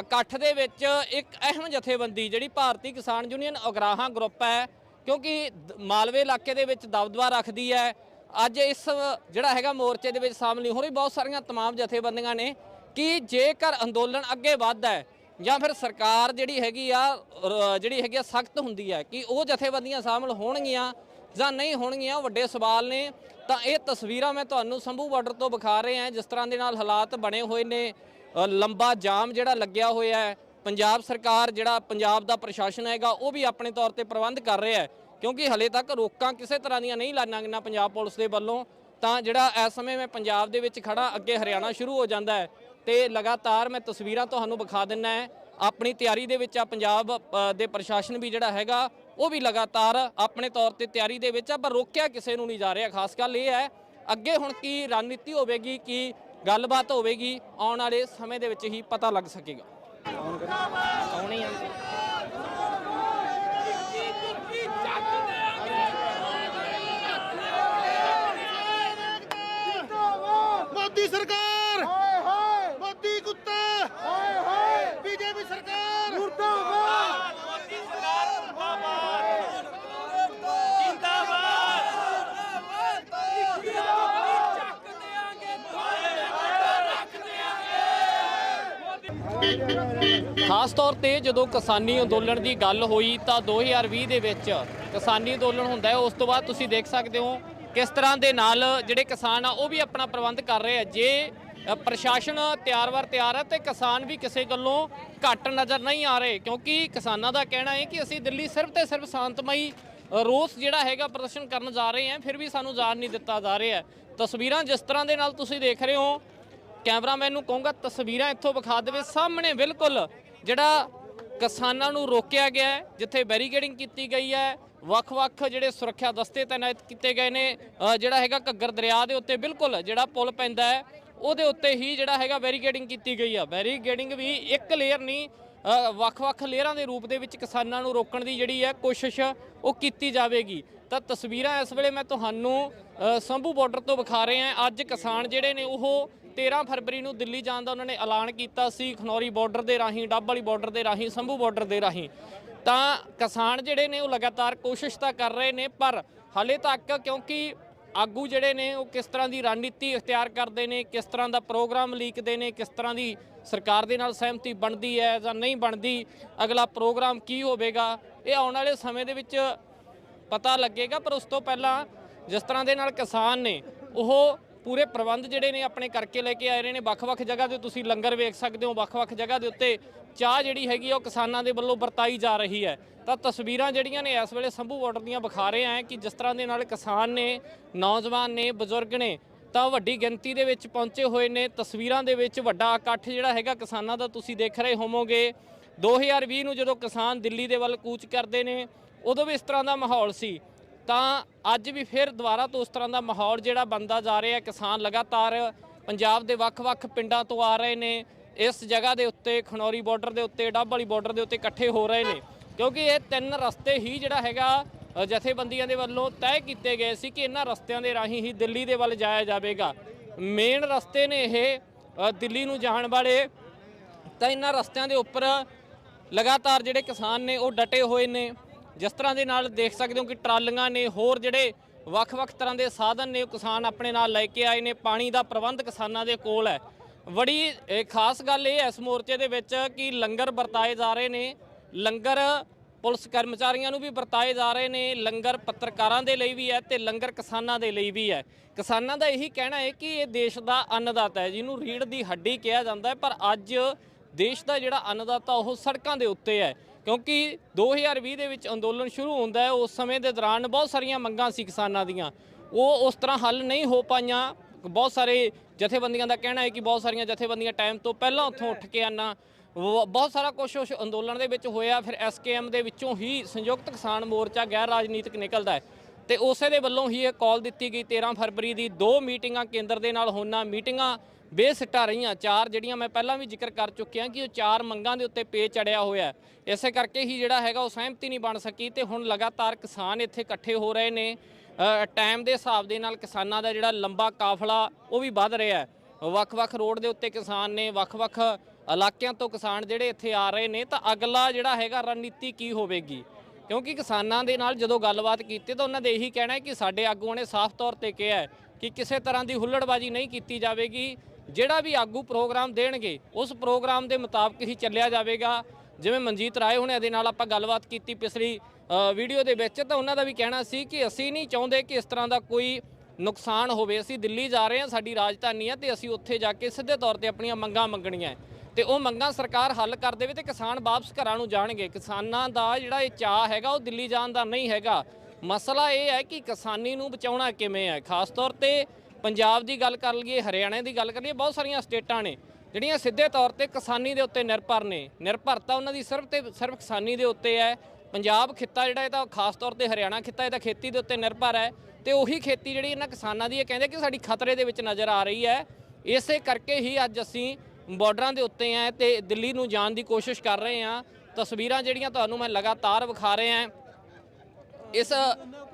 ਇਕੱਠ ਦੇ ਵਿੱਚ ਇੱਕ ਅਹਿਮ ਜਥੇਬੰਦੀ, ਜਿਹੜੀ ਭਾਰਤੀ ਕਿਸਾਨ ਯੂਨੀਅਨ ਉਗਰਾਹਾਂ ਗਰੁੱਪ ਹੈ, ਕਿਉਂਕਿ ਮਾਲਵੇ ਇਲਾਕੇ ਦੇ ਵਿੱਚ ਦਬਦਬਾ ਰੱਖਦੀ ਹੈ ਅੱਜ ਇਸ ਜਿਹੜਾ ਹੈਗਾ ਮੋਰਚੇ ਦੇ ਵਿੱਚ ਸ਼ਾਮਲ ਨਹੀਂ ਹੋ ਰਹੀ, ਬਹੁਤ ਸਾਰੀਆਂ ਤਮਾਮ ਜਥੇਬੰਦੀਆਂ ਨੇ ਕਿ ਜੇਕਰ ਅੰਦੋਲਨ ਅੱਗੇ ਵੱਧਦਾ ਹੈ ਜਾਂ ਫਿਰ ਸਰਕਾਰ ਜਿਹੜੀ ਹੈਗੀ ਆ ਜਿਹੜੀ ਹੈਗੀ ਆ ਸਖਤ ਹੁੰਦੀ ਹੈ ਕਿ ਉਹ ਜਥੇਬੰਦੀਆਂ ਸ਼ਾਮਲ ਹੋਣਗੀਆਂ ਜਾਂ ਨਹੀਂ ਹੋਣਗੀਆਂ ਉਹ ਵੱਡੇ ਸਵਾਲ ਨੇ। ਤਾਂ ਇਹ ਤਸਵੀਰਾਂ ਮੈਂ ਤੁਹਾਨੂੰ ਸੰਭੂ ਬਾਰਡਰ ਤੋਂ ਵਿਖਾ ਰਹੇ ਹਾਂ, ਜਿਸ ਤਰ੍ਹਾਂ ਦੇ ਨਾਲ ਹਾਲਾਤ ਬਣੇ ਹੋਏ ਨੇ। ਲੰਬਾ ਜਾਮ ਜਿਹੜਾ ਲੱਗਿਆ ਹੋਇਆ ਹੈ। ਪੰਜਾਬ ਸਰਕਾਰ ਜਿਹੜਾ ਪੰਜਾਬ ਦਾ ਪ੍ਰਸ਼ਾਸਨ ਹੈਗਾ, ਉਹ ਵੀ ਆਪਣੇ ਤੌਰ ਤੇ ਪ੍ਰਬੰਧ ਕਰ ਰਿਹਾ ਹੈ। ਕਿਉਂਕਿ ਹਲੇ ਤੱਕ ਰੋਕਾਂ ਕਿਸੇ ਤਰ੍ਹਾਂ ਦੀਆਂ ਨਹੀਂ ਲਾਈਆਂ ਗਈਆਂ ਪੰਜਾਬ ਪੁਲਿਸ ਦੇ ਵੱਲੋਂ। ਤਾਂ ਜਿਹੜਾ ਇਸ ਸਮੇਂ ਮੈਂ ਪੰਜਾਬ ਦੇ ਵਿੱਚ ਖੜਾ ਅੱਗੇ ਹਰਿਆਣਾ ਸ਼ੁਰੂ ਹੋ ਜਾਂਦਾ ਹੈ ਤੇ ਲਗਾਤਾਰ ਮੈਂ ਤਸਵੀਰਾਂ ਤੁਹਾਨੂੰ ਵਿਖਾ ਦਿੰਨਾ ਹੈ। ਆਪਣੀ ਤਿਆਰੀ ਦੇ ਵਿੱਚ ਆ ਪੰਜਾਬ ਦੇ ਪ੍ਰਸ਼ਾਸਨ ਵੀ ਜਿਹੜਾ ਹੈਗਾ ਉਹ ਵੀ ਲਗਾਤਾਰ ਆਪਣੇ ਤੌਰ ਤੇ ਤਿਆਰੀ ਦੇ ਵਿੱਚ ਆ ਪਰ ਰੋਕਿਆ ਕਿਸੇ ਨੂੰ ਨਹੀਂ ਜਾ ਰਿਹਾ। ਖਾਸ ਗੱਲ ਇਹ ਹੈ ਅੱਗੇ ਹੁਣ ਕੀ ਰਣਨੀਤੀ ਹੋਵੇਗੀ ਕੀ ਗੱਲਬਾਤ ਹੋਵੇਗੀ ਆਉਣ ਵਾਲੇ ਸਮੇਂ ਦੇ ਵਿੱਚ ਹੀ ਪਤਾ ਲੱਗ ਸਕੇਗਾ। ਆਉਣੀ ਆ? ਮੋਦੀ ਸਰਕਾਰ। ਮੋਦੀ ਕੁੱਤਾ। ਬੀਜੇਪੀ ਸਰਕਾਰ। ਮੁਰਦਾਬਾਦ। ਮੋਦੀ ਸਰਕਾਰ ਮੁਰਦਾਬਾਦ। ਖਾਸ ਤੌਰ ਤੇ ਜਦੋਂ ਕਿਸਾਨੀ ਅੰਦੋਲਨ ਦੀ ਗੱਲ ਹੋਈ ਤਾਂ 2020 ਦੇ ਵਿੱਚ ਕਿਸਾਨੀ ਅੰਦੋਲਨ ਹੁੰਦਾ ਹੈ। ਉਸ ਤੋਂ ਬਾਅਦ ਤੁਸੀਂ ਦੇਖ ਸਕਦੇ ਹੋ ਕਿਸ ਤਰ੍ਹਾਂ ਦੇ ਨਾਲ ਜਿਹੜੇ ਕਿਸਾਨ ਆ, ਉਹ ਵੀ ਆਪਣਾ ਪ੍ਰਬੰਧ ਕਰ ਰਹੇ ਆ? ਜੇ ਪ੍ਰਸ਼ਾਸਨ ਤਿਆਰ ਵਾਰ ਤਿਆਰ ਹੈ ਤੇ ਕਿਸਾਨ ਵੀ ਕਿਸੇ ਗੱਲੋਂ ਘੱਟ ਨਜ਼ਰ ਨਹੀਂ ਆ ਰਹੇ, ਕਿਉਂਕਿ ਕਿਸਾਨਾਂ ਦਾ ਕਹਿਣਾ ਹੈ ਕਿ ਅਸੀਂ ਦਿੱਲੀ ਸਿਰਫ ਤੇ ਸਿਰਫ ਸ਼ਾਂਤਮਈ ਰੋਸ ਜਿਹੜਾ ਹੈਗਾ ਪ੍ਰਦਰਸ਼ਨ ਕਰਨ ਜਾ ਰਹੇ ਹਾਂ, ਫਿਰ ਵੀ ਸਾਨੂੰ ਜਾਣ ਨਹੀਂ ਦਿੱਤਾ ਜਾ ਰਿਹਾ। ਤਸਵੀਰਾਂ ਜਿਸ ਤਰ੍ਹਾਂ ਦੇ ਨਾਲ ਤੁਸੀਂ ਦੇਖ ਰਹੇ ਹੋ, ਕੈਮਰਾਮੈਨ ਨੂੰ ਕਹੂੰਗਾ, ਤਸਵੀਰਾਂ ਇੱਥੋਂ ਵਿਖਾ ਦੇਵੇ। ਸਾਹਮਣੇ ਬਿਲਕੁਲ ਜਿਹੜਾ ਕਿਸਾਨਾਂ ਨੂੰ ਰੋਕਿਆ ਗਿਆ ਜਿੱਥੇ ਬੈਰੀਕੇਡਿੰਗ ਕੀਤੀ ਗਈ ਹੈ ਵੱਖ-ਵੱਖ ਜਿਹੜੇ ਸੁਰੱਖਿਆ ਦਸਤੇ ਤਾਇਨਾਤ ਕੀਤੇ ਗਏ ਨੇ ਜਿਹੜਾ ਹੈਗਾ ਘੱਗਰ ਦਰਿਆ ਦੇ ਉੱਤੇ ਬਿਲਕੁਲ ਜਿਹੜਾ ਪੁਲ ਪੈਂਦਾ ਹੈ, ਉਹਦੇ ਉੱਤੇ ਹੀ ਜਿਹੜਾ ਹੈਗਾ ਬੈਰੀਕੇਡਿੰਗ ਕੀਤੀ ਗਈ ਆ। ਬੈਰੀਕੇਡਿੰਗ ਵੀ ਇੱਕ ਲੇਅਰ ਨਹੀਂ ਵੱਖ-ਵੱਖ ਲੇਅਰਾਂ ਦੇ ਰੂਪ ਦੇ ਵਿੱਚ ਕਿਸਾਨਾਂ ਨੂੰ ਰੋਕਣ ਦੀ ਜਿਹੜੀ ਹੈ ਕੋਸ਼ਿਸ਼ ਉਹ ਕੀਤੀ ਜਾਵੇਗੀ। ਤਾਂ ਤਸਵੀਰਾਂ ਇਸ ਵੇਲੇ ਮੈਂ ਤੁਹਾਨੂੰ ਸੰਭੂ ਬਾਰਡਰ ਤੋਂ ਵਿਖਾ ਰਹੇ ਹਾਂ ਅੱਜ ਕਿਸਾਨ ਜਿਹੜੇ ਨੇ ਉਹ 13 ਫਰਵਰੀ ਨੂੰ ਦਿੱਲੀ ਜਾਣ ਦਾ ਉਹਨਾਂ ਨੇ ਐਲਾਨ ਕੀਤਾ ਸੀ, ਖਨੌਰੀ ਬਾਰਡਰ ਦੇ ਰਾਹੀਂ, ਡੱਬ ਵਾਲੀ ਬਾਰਡਰ ਦੇ ਰਾਹੀਂ, ਸੰਭੂ ਬਾਰਡਰ ਦੇ ਰਾਹੀਂ। ਤਾਂ ਕਿਸਾਨ ਜਿਹੜੇ ਨੇ ਉਹ ਲਗਾਤਾਰ ਕੋਸ਼ਿਸ਼ ਤਾਂ ਕਰ ਰਹੇ ਨੇ, ਪਰ ਹਾਲੇ ਤੱਕ ਕਿਉਂਕਿ ਆਗੂ ਜਿਹੜੇ ਨੇ ਉਹ ਕਿਸ ਤਰ੍ਹਾਂ ਦੀ ਰਣਨੀਤੀ ਇਖਤਿਆਰ ਕਰਦੇ ਨੇ, ਕਿਸ ਤਰ੍ਹਾਂ ਦਾ ਪ੍ਰੋਗਰਾਮ ਲੀਕਦੇ ਨੇ, ਕਿਸ ਤਰ੍ਹਾਂ ਦੀ ਸਰਕਾਰ ਦੇ ਨਾਲ ਸਹਿਮਤੀ ਬਣਦੀ ਹੈ ਜਾਂ ਨਹੀਂ ਬਣਦੀ, ਅਗਲਾ ਪ੍ਰੋਗਰਾਮ ਕੀ ਹੋਵੇਗਾ, ਇਹ ਆਉਣ ਵਾਲੇ ਸਮੇਂ ਦੇ ਵਿੱਚ ਪਤਾ ਲੱਗੇਗਾ। ਪਰ ਉਸ ਤੋਂ ਪਹਿਲਾਂ ਜਿਸ ਤਰ੍ਹਾਂ ਦੇ ਨਾਲ ਕਿਸਾਨ ਨੇ, ਉਹ ਪੂਰੇ ਪ੍ਰਬੰਧ ਜਿਹੜੇ ਨੇ ਆਪਣੇ ਕਰਕੇ ਲੈ ਕੇ ਆਏ ਰਹੇ ਨੇ। ਵੱਖ-ਵੱਖ ਜਗ੍ਹਾ ਤੇ ਤੁਸੀਂ ਲੰਗਰ ਵੇਖ ਸਕਦੇ ਹੋ, ਵੱਖ-ਵੱਖ ਜਗ੍ਹਾ ਦੇ ਉੱਤੇ ਚਾਹ ਜਿਹੜੀ ਹੈਗੀ ਆ, ਉਹ ਕਿਸਾਨਾਂ ਦੇ ਵੱਲੋਂ ਵਰਤਾਈ ਜਾ ਰਹੀ ਹੈ। ਤਾਂ ਤਸਵੀਰਾਂ ਜਿਹੜੀਆਂ ਨੇ, ਇਸ ਵੇਲੇ ਸੰਭੂ ਬਾਰਡਰ ਦੀਆਂ ਵਿਖਾ ਰਹੇ ਆ ਕਿ ਜਿਸ ਤਰ੍ਹਾਂ ਦੇ ਨਾਲ ਕਿਸਾਨ ਨੇ, ਨੌਜਵਾਨ ਨੇ, ਬਜ਼ੁਰਗ ਨੇ ਤਾਂ ਵੱਡੀ ਗਿਣਤੀ ਦੇ ਵਿੱਚ ਪਹੁੰਚੇ ਹੋਏ ਨੇ। ਤਸਵੀਰਾਂ ਦੇ ਵਿੱਚ ਵੱਡਾ ਇਕੱਠ ਜਿਹੜਾ ਹੈਗਾ ਕਿਸਾਨਾਂ ਦਾ ਤੁਸੀਂ ਦੇਖ ਰਹੇ ਹੋਵੋਗੇ। 2020 ਨੂੰ ਜਦੋਂ ਕਿਸਾਨ ਦਿੱਲੀ ਦੇ ਵੱਲ ਕੂਚ ਕਰਦੇ ਨੇ, ਉਦੋਂ ਵੀ ਇਸ ਤਰ੍ਹਾਂ ਦਾ ਮਾਹੌਲ ਸੀ। ਤਾਂ ਅੱਜ ਵੀ ਫਿਰ ਦੁਬਾਰਾ ਤੋਂ ਉਸ ਤਰ੍ਹਾਂ ਦਾ ਮਾਹੌਲ ਜਿਹੜਾ ਬਣਦਾ ਜਾ ਰਿਹਾ ਕਿਸਾਨ ਲਗਾਤਾਰ ਪੰਜਾਬ ਦੇ ਵੱਖ-ਵੱਖ ਪਿੰਡਾਂ ਤੋਂ ਆ ਰਹੇ ਨੇ, ਇਸ ਜਗ੍ਹਾ ਦੇ ਉੱਤੇ, ਖਨੌਰੀ ਬਾਰਡਰ ਦੇ ਉੱਤੇ, ਡੱਬ ਵਾਲੀ ਬਾਰਡਰ ਦੇ ਉੱਤੇ ਇਕੱਠੇ ਹੋ ਰਹੇ ਨੇ। ਕਿਉਂਕਿ ਇਹ ਤਿੰਨ ਰਸਤੇ ਹੀ ਜਿਹੜਾ ਹੈਗਾ ਜਥੇਬੰਦੀਆਂ ਦੇ ਵੱਲੋਂ ਤੈਅ ਕੀਤੇ ਗਏ ਸੀ ਕਿ ਇਹਨਾਂ ਰਸਤਿਆਂ ਦੇ ਰਾਹੀਂ ਹੀ ਦਿੱਲੀ ਦੇ ਵੱਲ ਜਾਇਆ ਜਾਵੇਗਾ। ਮੇਨ ਰਸਤੇ ਨੇ ਇਹ ਦਿੱਲੀ ਨੂੰ ਜਾਣ ਵਾਲੇ। ਤਾਂ ਇਹਨਾਂ ਰਸਤਿਆਂ ਦੇ ਉੱਪਰ ਲਗਾਤਾਰ ਜਿਹੜੇ ਕਿਸਾਨ ਨੇ ਉਹ ਡਟੇ ਹੋਏ ਨੇ। ਜਿਸ ਤਰ੍ਹਾਂ ਦੇ ਨਾਲ ਦੇਖ ਸਕਦੇ ਹੋ ਕਿ ਟਰਾਲੀਆਂ ਨੇ ਹੋਰ ਜਿਹੜੇ ਵੱਖ-ਵੱਖ ਤਰ੍ਹਾਂ ਦੇ ਸਾਧਨ ਨੇ, ਉਹ ਕਿਸਾਨ ਆਪਣੇ ਨਾਲ ਲੈ ਕੇ ਆਏ ਨੇ। ਪਾਣੀ ਦਾ ਪ੍ਰਬੰਧ ਕਿਸਾਨਾਂ ਦੇ ਕੋਲ ਹੈ। ਬੜੀ ਖਾਸ ਗੱਲ ਇਹ ਹੈ ਇਸ ਮੋਰਚੇ ਦੇ ਵਿੱਚ ਕਿ ਲੰਗਰ ਵਰਤਾਏ ਜਾ ਰਹੇ ਨੇ। ਲੰਗਰ ਪੁਲਿਸ ਕਰਮਚਾਰੀਆਂ ਨੂੰ ਵੀ ਵਰਤਾਏ ਜਾ ਰਹੇ ਨੇ। ਲੰਗਰ ਪੱਤਰਕਾਰਾਂ ਦੇ ਲਈ ਵੀ ਹੈ ਤੇ ਲੰਗਰ ਕਿਸਾਨਾਂ ਦੇ ਲਈ ਵੀ ਹੈ। ਕਿਸਾਨਾਂ ਦਾ ਇਹੀ ਕਹਿਣਾ ਹੈ ਕਿ ਇਹ ਦੇਸ਼ ਦਾ ਅੰਨਦਾਤਾ ਹੈ, ਜਿਹਨੂੰ ਰੀੜ ਦੀ ਹੱਡੀ ਕਿਹਾ ਜਾਂਦਾ ਹੈ। ਪਰ ਅੱਜ ਦੇਸ਼ ਦਾ ਜਿਹੜਾ ਅੰਨਦਾਤਾ, ਉਹ ਸੜਕਾਂ ਦੇ ਉੱਤੇ ਹੈ। ਕਿਉਂਕਿ 2020 ਦੇ ਵਿੱਚ ਅੰਦੋਲਨ ਸ਼ੁਰੂ ਹੁੰਦਾ ਹੈ, ਉਸ ਸਮੇਂ ਦੇ ਦੌਰਾਨ ਬਹੁਤ ਸਾਰੀਆਂ ਮੰਗਾਂ ਸੀ ਕਿਸਾਨਾਂ ਦੀਆਂ। ਉਹ ਉਸ ਤਰ੍ਹਾਂ ਹੱਲ ਨਹੀਂ ਹੋ ਪਾਈਆਂ। ਬਹੁਤ ਸਾਰੇ ਜਥੇਬੰਦੀਆਂ ਦਾ ਕਹਿਣਾ ਹੈ ਕਿ ਬਹੁਤ ਸਾਰੀਆਂ ਜਥੇਬੰਦੀਆਂ ਟਾਈਮ ਤੋਂ ਪਹਿਲਾਂ ਉੱਥੋਂ ਉੱਠ ਕੇ ਆਨਾ ਬਹੁਤ ਸਾਰਾ ਕੁਝ ਉਸ ਅੰਦੋਲਨ ਦੇ ਵਿੱਚ ਹੋਇਆ। ਫਿਰ ਐਸਕੇਐਮ ਦੇ ਵਿੱਚੋਂ ਹੀ ਸੰਯੁਕਤ ਕਿਸਾਨ ਮੋਰਚਾ ਗੈਰ ਰਾਜਨੀਤਿਕ ਨਿਕਲਦਾ ਹੈ। ਤੇ ਉਸੇ ਦੇ ਵੱਲੋਂ ਹੀ ਇਹ ਕਾਲ ਦਿੱਤੀ ਗਈ। 13 ਫਰਵਰੀ ਦੀ ਦੋ ਮੀਟਿੰਗਾਂ ਕੇਂਦਰ ਦੇ ਨਾਲ ਹੋਣਾ ਮੀਟਿੰਗਾਂ। ਬੇਸਿੱਟਾ ਰਹੀਆਂ, ਚਾਰ ਜਿਹੜੀਆਂ ਮੈਂ ਪਹਿਲਾਂ ਵੀ ਜ਼ਿਕਰ ਕਰ ਚੁੱਕਿਆ ਕਿ ਉਹ ਚਾਰ ਮੰਗਾਂ ਦੇ ਉੱਤੇ ਪੇ ਚੜਿਆ ਹੋਇਆ ਇਸੇ ਕਰਕੇ ਹੀ ਜਿਹੜਾ ਹੈਗਾ ਉਹ ਸਹਿਮਤੀ ਨਹੀਂ ਬਣ ਸਕੀ ਤੇ ਹੁਣ ਲਗਾਤਾਰ ਕਿਸਾਨ ਇੱਥੇ ਇਕੱਠੇ ਹੋ ਰਹੇ ਨੇ। ਟਾਈਮ ਦੇ ਹਿਸਾਬ ਦੇ ਨਾਲ ਕਿਸਾਨਾਂ ਦਾ ਜਿਹੜਾ ਲੰਬਾ ਕਾਫਲਾ ਉਹ ਵੀ ਵੱਧ ਰਿਹਾ ਹੈ। ਵੱਖ-ਵੱਖ ਰੋਡ ਦੇ ਉੱਤੇ ਕਿਸਾਨ ਨੇ, ਵੱਖ-ਵੱਖ ਇਲਾਕਿਆਂ ਤੋਂ ਕਿਸਾਨ ਜਿਹੜੇ ਇੱਥੇ ਆ ਰਹੇ ਨੇ ਤਾਂ ਅਗਲਾ ਜਿਹੜਾ ਹੈਗਾ ਰਣਨੀਤੀ ਕੀ ਹੋਵੇਗੀ? ਕਿਉਂਕਿ ਕਿਸਾਨਾਂ ਦੇ ਨਾਲ ਜਦੋਂ ਗੱਲਬਾਤ ਕੀਤੀ ਤਾਂ ਉਹਨਾਂ ਦੇ ਇਹੀ ਕਹਿਣਾ ਹੈ ਕਿ ਸਾਡੇ ਆਗੂਆਂ ਨੇ ਸਾਫ਼ ਤੌਰ ਤੇ ਕਿਹਾ ਹੈ ਕਿ ਕਿਸੇ ਤਰ੍ਹਾਂ ਦੀ ਹੁੱਲੜਬਾਜ਼ੀ ਨਹੀਂ ਕੀਤੀ ਜਾਵੇਗੀ। ਜਿਹੜਾ ਵੀ ਆਗੂ ਪ੍ਰੋਗਰਾਮ ਦੇਣਗੇ, ਉਸ ਪ੍ਰੋਗਰਾਮ ਦੇ ਮੁਤਾਬਕ ਹੀ ਚੱਲਿਆ ਜਾਵੇਗਾ। ਜਿਵੇਂ ਮਨਜੀਤ ਰਾਏ ਹੁਣਾਂ ਦੇ ਨਾਲ ਆਪਾਂ ਗੱਲਬਾਤ ਕੀਤੀ ਪਿਛਲੀ ਵੀਡੀਓ ਦੇ ਵਿੱਚ, ਤਾਂ ਉਹਨਾਂ ਦਾ ਵੀ ਕਹਿਣਾ ਸੀ ਕਿ ਅਸੀਂ ਨਹੀਂ ਚਾਹੁੰਦੇ ਕਿ ਇਸ ਤਰ੍ਹਾਂ ਦਾ ਕੋਈ ਨੁਕਸਾਨ ਹੋਵੇ। ਅਸੀਂ ਦਿੱਲੀ ਜਾ ਰਹੇ ਹਾਂ, ਸਾਡੀ ਰਾਜਧਾਨੀ ਹੈ ਤੇ ਅਸੀਂ ਉੱਥੇ ਜਾ ਕੇ ਸਿੱਧੇ ਤੌਰ ਤੇ ਆਪਣੀਆਂ ਮੰਗਾਂ ਮੰਗਣੀਆਂ ਹੈ। ਤੇ ਉਹ ਮੰਗਾਂ ਸਰਕਾਰ ਹੱਲ ਕਰ ਦੇਵੇ ਤੇ ਕਿਸਾਨ ਵਾਪਸ ਘਰਾਂ ਨੂੰ ਜਾਣਗੇ। ਕਿਸਾਨਾਂ ਦਾ ਜਿਹੜਾ ਇਹ ਚਾਹ ਹੈਗਾ, ਉਹ ਦਿੱਲੀ ਜਾਣ ਦਾ ਨਹੀਂ ਹੈਗਾ। ਮਸਲਾ ਇਹ ਹੈ ਕਿ ਕਿਸਾਨੀ ਨੂੰ ਬਚਾਉਣਾ ਕਿਵੇਂ ਹੈ? ਖਾਸ ਤੌਰ ਤੇ ਪੰਜਾਬ ਦੀ ਗੱਲ ਕਰ ਲਈਏ, ਹਰਿਆਣਾ ਦੀ ਗੱਲ ਕਰ ਲਈਏ, ਬਹੁਤ ਸਾਰੀਆਂ ਸਟੇਟਾਂ ਨੇ ਜਿਹੜੀਆਂ ਸਿੱਧੇ ਤੌਰ ਤੇ ਕਿਸਾਨੀ ਦੇ ਉੱਤੇ ਨਿਰਭਰ ਨੇ। ਨਿਰਭਰਤਾ ਉਹਨਾਂ ਦੀ ਸਿਰਫ ਤੇ ਸਿਰਫ ਕਿਸਾਨੀ ਦੇ ਉੱਤੇ ਹੈ। ਪੰਜਾਬ ਖਿੱਤਾ ਜਿਹੜਾ ਇਹਦਾ ਖਾਸ ਤੌਰ ਤੇ ਹਰਿਆਣਾ ਖਿੱਤਾ ਇਹਦਾ ਖੇਤੀ ਦੇ ਉੱਤੇ ਨਿਰਭਰ ਹੈ ਤੇ ਉਹੀ ਖੇਤੀ ਜਿਹੜੀ ਇਹਨਾਂ ਕਿਸਾਨਾਂ ਦੀ ਇਹ ਕਹਿੰਦੇ ਕਿ ਸਾਡੀ ਖਤਰੇ ਦੇ ਵਿੱਚ ਨਜ਼ਰ ਆ ਰਹੀ ਹੈ। ਇਸੇ ਕਰਕੇ ਹੀ ਅੱਜ ਅਸੀਂ ਬਾਰਡਰਾਂ ਦੇ ਉੱਤੇ ਆ ਤੇ ਦਿੱਲੀ ਨੂੰ ਜਾਣ ਦੀ ਕੋਸ਼ਿਸ਼ ਕਰ ਰਹੇ ਹਾਂ। ਤਸਵੀਰਾਂ ਜਿਹੜੀਆਂ ਤੁਹਾਨੂੰ ਮੈਂ ਲਗਾਤਾਰ ਵਿਖਾ ਰਿਹਾ ਹਾਂ। ਇਸ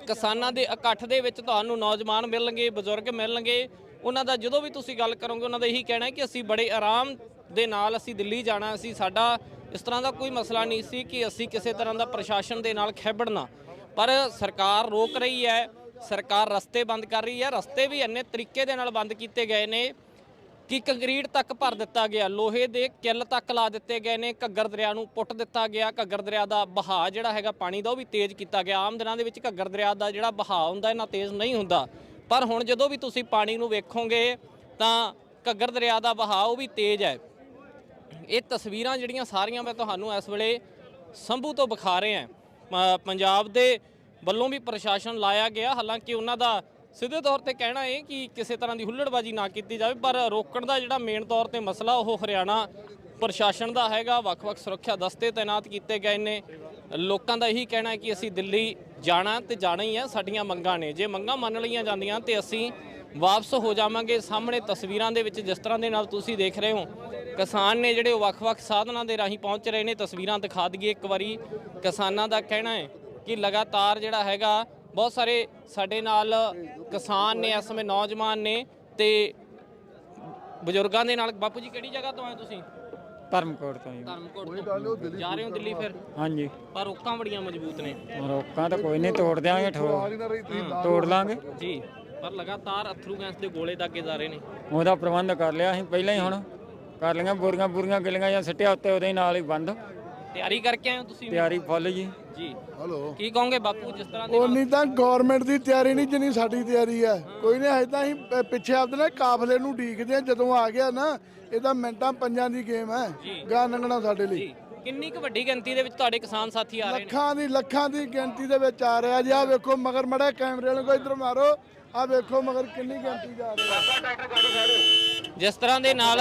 ਕਿਸਾਨਾਂ ਦੇ ਇਕੱਠ ਦੇ ਵਿੱਚ ਤੁਹਾਨੂੰ ਨੌਜਵਾਨ ਮਿਲਣਗੇ, ਬਜ਼ੁਰਗ ਮਿਲਣਗੇ। ਉਹਨਾਂ ਦਾ ਜਦੋਂ ਵੀ ਤੁਸੀਂ ਗੱਲ ਕਰੋਗੇ, ਉਹਨਾਂ ਦਾ ਇਹੀ ਕਹਿਣਾ ਹੈ ਕਿ ਅਸੀਂ ਬੜੇ ਆਰਾਮ ਦੇ ਨਾਲ ਅਸੀਂ ਦਿੱਲੀ ਜਾਣਾ ਸੀ ਸਾਡਾ ਇਸ ਤਰ੍ਹਾਂ ਦਾ ਕੋਈ ਮਸਲਾ ਨਹੀਂ ਸੀ ਕਿ ਅਸੀਂ ਕਿਸੇ ਤਰ੍ਹਾਂ ਦਾ ਪ੍ਰਸ਼ਾਸਨ ਦੇ ਨਾਲ ਖੇਬੜਨਾ। ਪਰ ਸਰਕਾਰ ਰੋਕ ਰਹੀ ਹੈ, ਸਰਕਾਰ ਰਸਤੇ ਬੰਦ ਕਰ ਰਹੀ ਹੈ, ਰਸਤੇ ਵੀ ਇੰਨੇ ਤਰੀਕੇ ਦੇ ਨਾਲ ਬੰਦ ਕੀਤੇ ਗਏ ਨੇ। ਕਿ ਕੰਕਰੀਟ ਤੱਕ ਭਰ ਦਿੱਤਾ ਗਿਆ। ਲੋਹੇ ਦੇ ਕਿੱਲ ਤੱਕ ਲਾ ਦਿੱਤੇ ਗਏ ਨੇ। ਘੱਗਰ ਦਰਿਆ ਨੂੰ ਪੁੱਟ ਦਿੱਤਾ ਗਿਆ। ਘੱਗਰ ਦਰਿਆ ਦਾ ਬਹਾਅ ਜਿਹੜਾ ਹੈਗਾ ਪਾਣੀ ਦਾ, ਉਹ ਵੀ ਤੇਜ਼ ਕੀਤਾ ਗਿਆ। ਆਮ ਦਿਨਾਂ ਦੇ ਵਿੱਚ ਘੱਗਰ ਦਰਿਆ ਦਾ ਜਿਹੜਾ ਬਹਾਅ ਹੁੰਦਾ ਇਹਨਾਂ ਤੇਜ਼ ਨਹੀਂ ਹੁੰਦਾ। ਪਰ ਹੁਣ ਜਦੋਂ ਵੀ ਤੁਸੀਂ ਪਾਣੀ ਨੂੰ ਵੇਖੋਗੇ, ਤਾਂ ਘੱਗਰ ਦਰਿਆ ਦਾ ਬਹਾਅ ਉਹ ਵੀ ਤੇਜ਼ ਹੈ। ਇਹ ਤਸਵੀਰਾਂ ਜਿਹੜੀਆਂ ਸਾਰੀਆਂ ਮੈਂ ਤੁਹਾਨੂੰ ਇਸ ਵੇਲੇ ਸੰਭੂ ਤੋਂ ਵਿਖਾ ਰਿਹਾ ਹਾਂ। ਪੰਜਾਬ ਦੇ ਵੱਲੋਂ ਵੀ ਪ੍ਰਸ਼ਾਸਨ ਲਾਇਆ ਗਿਆ। ਹਾਲਾਂਕਿ ਉਹਨਾਂ ਦਾ ਸਿੱਧੇ ਤੌਰ ਤੇ ਕਹਿਣਾ ਹੈ ਕਿ ਕਿਸੇ ਤਰ੍ਹਾਂ ਦੀ ਹੁੱਲੜਬਾਜੀ ਨਾ ਕੀਤੀ ਜਾਵੇ, ਪਰ ਰੋਕਣ ਦਾ ਜਿਹੜਾ ਮੇਨ ਤੌਰ ਤੇ ਮਸਲਾ ਉਹ ਹਰਿਆਣਾ ਪ੍ਰਸ਼ਾਸਨ ਦਾ ਹੈਗਾ। ਵੱਖ-ਵੱਖ ਸੁਰੱਖਿਆ ਦਸਤੇ ਤਾਇਨਾਤ ਕੀਤੇ ਗਏ ਨੇ। ਲੋਕਾਂ ਦਾ ਇਹੀ ਕਹਿਣਾ ਹੈ ਕਿ ਅਸੀਂ ਦਿੱਲੀ ਜਾਣਾ ਤੇ ਜਾਣਾ ਹੀ ਹੈ, ਸਾਡੀਆਂ ਮੰਗਾਂ ਨੇ। ਜੇ ਮੰਗਾਂ ਮੰਨ ਲਈਆਂ ਜਾਂਦੀਆਂ ਤੇ ਅਸੀਂ ਵਾਪਸ ਹੋ ਜਾਵਾਂਗੇ। ਸਾਹਮਣੇ ਤਸਵੀਰਾਂ ਦੇ ਵਿੱਚ ਜਿਸ ਤਰ੍ਹਾਂ ਦੇ ਨਾਲ ਤੁਸੀਂ ਦੇਖ ਰਹੇ ਹੋ, ਕਿਸਾਨ ਨੇ ਜਿਹੜੇ ਉਹ ਵੱਖ-ਵੱਖ ਸਾਧਨਾਂ ਦੇ ਰਾਹੀਂ ਪਹੁੰਚ ਰਹੇ ਨੇ। ਤਸਵੀਰਾਂ ਦਿਖਾ ਦਈਏ ਇੱਕ ਵਾਰੀ। ਕਿਸਾਨਾਂ ਦਾ ਕਹਿਣਾ ਹੈ ਕਿ ਲਗਾਤਾਰ ਜਿਹੜਾ ਹੈਗਾ ਬਹੁਤ ਸਾਰੇ ਸਾਡੇ ਨਾਲ ਕਿਸਾਨ ਨੇ ਇਸ ਸਮੇਂ ਨੌਜਵਾਨ ਨੇ ਤੇ ਬਜ਼ੁਰਗਾਂ ਦੇ ਨਾਲ। ਬਾਪੂ ਜੀ ਕਿਹੜੀ ਜਗ੍ਹਾ ਤੋਂ ਆਏ ਤੁਸੀਂ? ਧਰਮਕੋਟ ਤੋਂ ਜੀ। ਧਰਮਕੋਟ ਤੋਂ। ਜਾ ਰਹੇ ਹੋ ਦਿੱਲੀ ਫਿਰ? ਹਾਂਜੀ। ਪਰ ਰੋਕਾਂ ਬੜੀਆਂ ਮਜ਼ਬੂਤ ਨੇ। ਰੋਕਾਂ ਤਾਂ ਕੋਈ ਨਹੀਂ ਤੋੜ ਦਿਆਂਗੇ ਤੋੜ ਲਾਂਗੇ। ਜੀ ਪਰ ਲਗਾਤਾਰ ਅਥਰੂ ਗੈਸ ਦੇ ਗੋਲੇ ਦਾਗੇ ਜਾ ਰਹੇ ਨੇ। ਉਹਦਾ ਪ੍ਰਬੰਧ ਕਰ ਲਿਆ ਅਸੀਂ ਪਹਿਲਾਂ ਹੀ ਹੁਣ। ਕਰ ਲਈਆਂ ਬੋਰੀਆਂ ਬੁਰੀਆਂ ਗਿਲੀਆਂ ਜਾਂ ਸਿੱਟਿਆ ਉੱਤੇ ਉਹਦੇ ਨਾਲ ਹੀ ਬੰਦ। ਤਿਆਰੀ ਕਰਕੇ ਆਏ ਹੋ ਤੁਸੀਂ ਵੀ? ਤਿਆਰੀ ਫੁੱਲ ਜੀ। ਜੀ। ਹਲੋ ਕੀ ਕਹੋਗੇ ਬਾਪੂ ਜਿਸ ਤਰ੍ਹਾਂ ਦੇ ਉਨੀ ਤਾਂ ਗਵਰਨਮੈਂਟ ਦੀ ਤਿਆਰੀ ਨਹੀਂ ਜਿੰਨੀ ਸਾਡੀ ਤਿਆਰੀ ਹੈ। ਕੋਈ ਨਹੀਂ ਹਜੇ ਤਾਂ ਅਸੀਂ ਪਿੱਛੇ ਆਪਦੇ ਨਾ ਕਾਫਲੇ ਨੂੰ ਢੀਕਦੇ ਆ ਜਦੋਂ ਆ ਗਿਆ ਨਾ ਇਹ ਤਾਂ ਮਿੰਟਾਂ ਪੰਜਾਂ ਦੀ ਗੇਮ ਹੈ। ਗਾ ਲੰਘਣਾ ਸਾਡੇ ਲਈ। ਜੀ। ਕਿੰਨੀ ਕੁ ਵੱਡੀ ਗਿਣਤੀ ਦੇ ਵਿੱਚ ਤੁਹਾਡੇ ਕਿਸਾਨ ਸਾਥੀ ਆ ਰਹੇ ਨੇ? ਲੱਖਾਂ ਦੀ ਲੱਖਾਂ ਦੀ ਗਿਣਤੀ ਦੇ ਵਿੱਚ ਆ ਰਿਹਾ ਜੀ। ਆ ਵੇਖੋ ਮਗਰ ਮੜਾ ਕੈਮਰੇ ਵਾਲੇ ਕੋ ਇਧਰ ਮਾਰੋ। ਆ ਵੇਖੋ ਮਗਰ ਕਿੰਨੀ ਗਿਣਤੀ ਜਾ ਰਹੀ ਹੈ। ਜਿਸ ਤਰ੍ਹਾਂ ਦੇ ਨਾਲ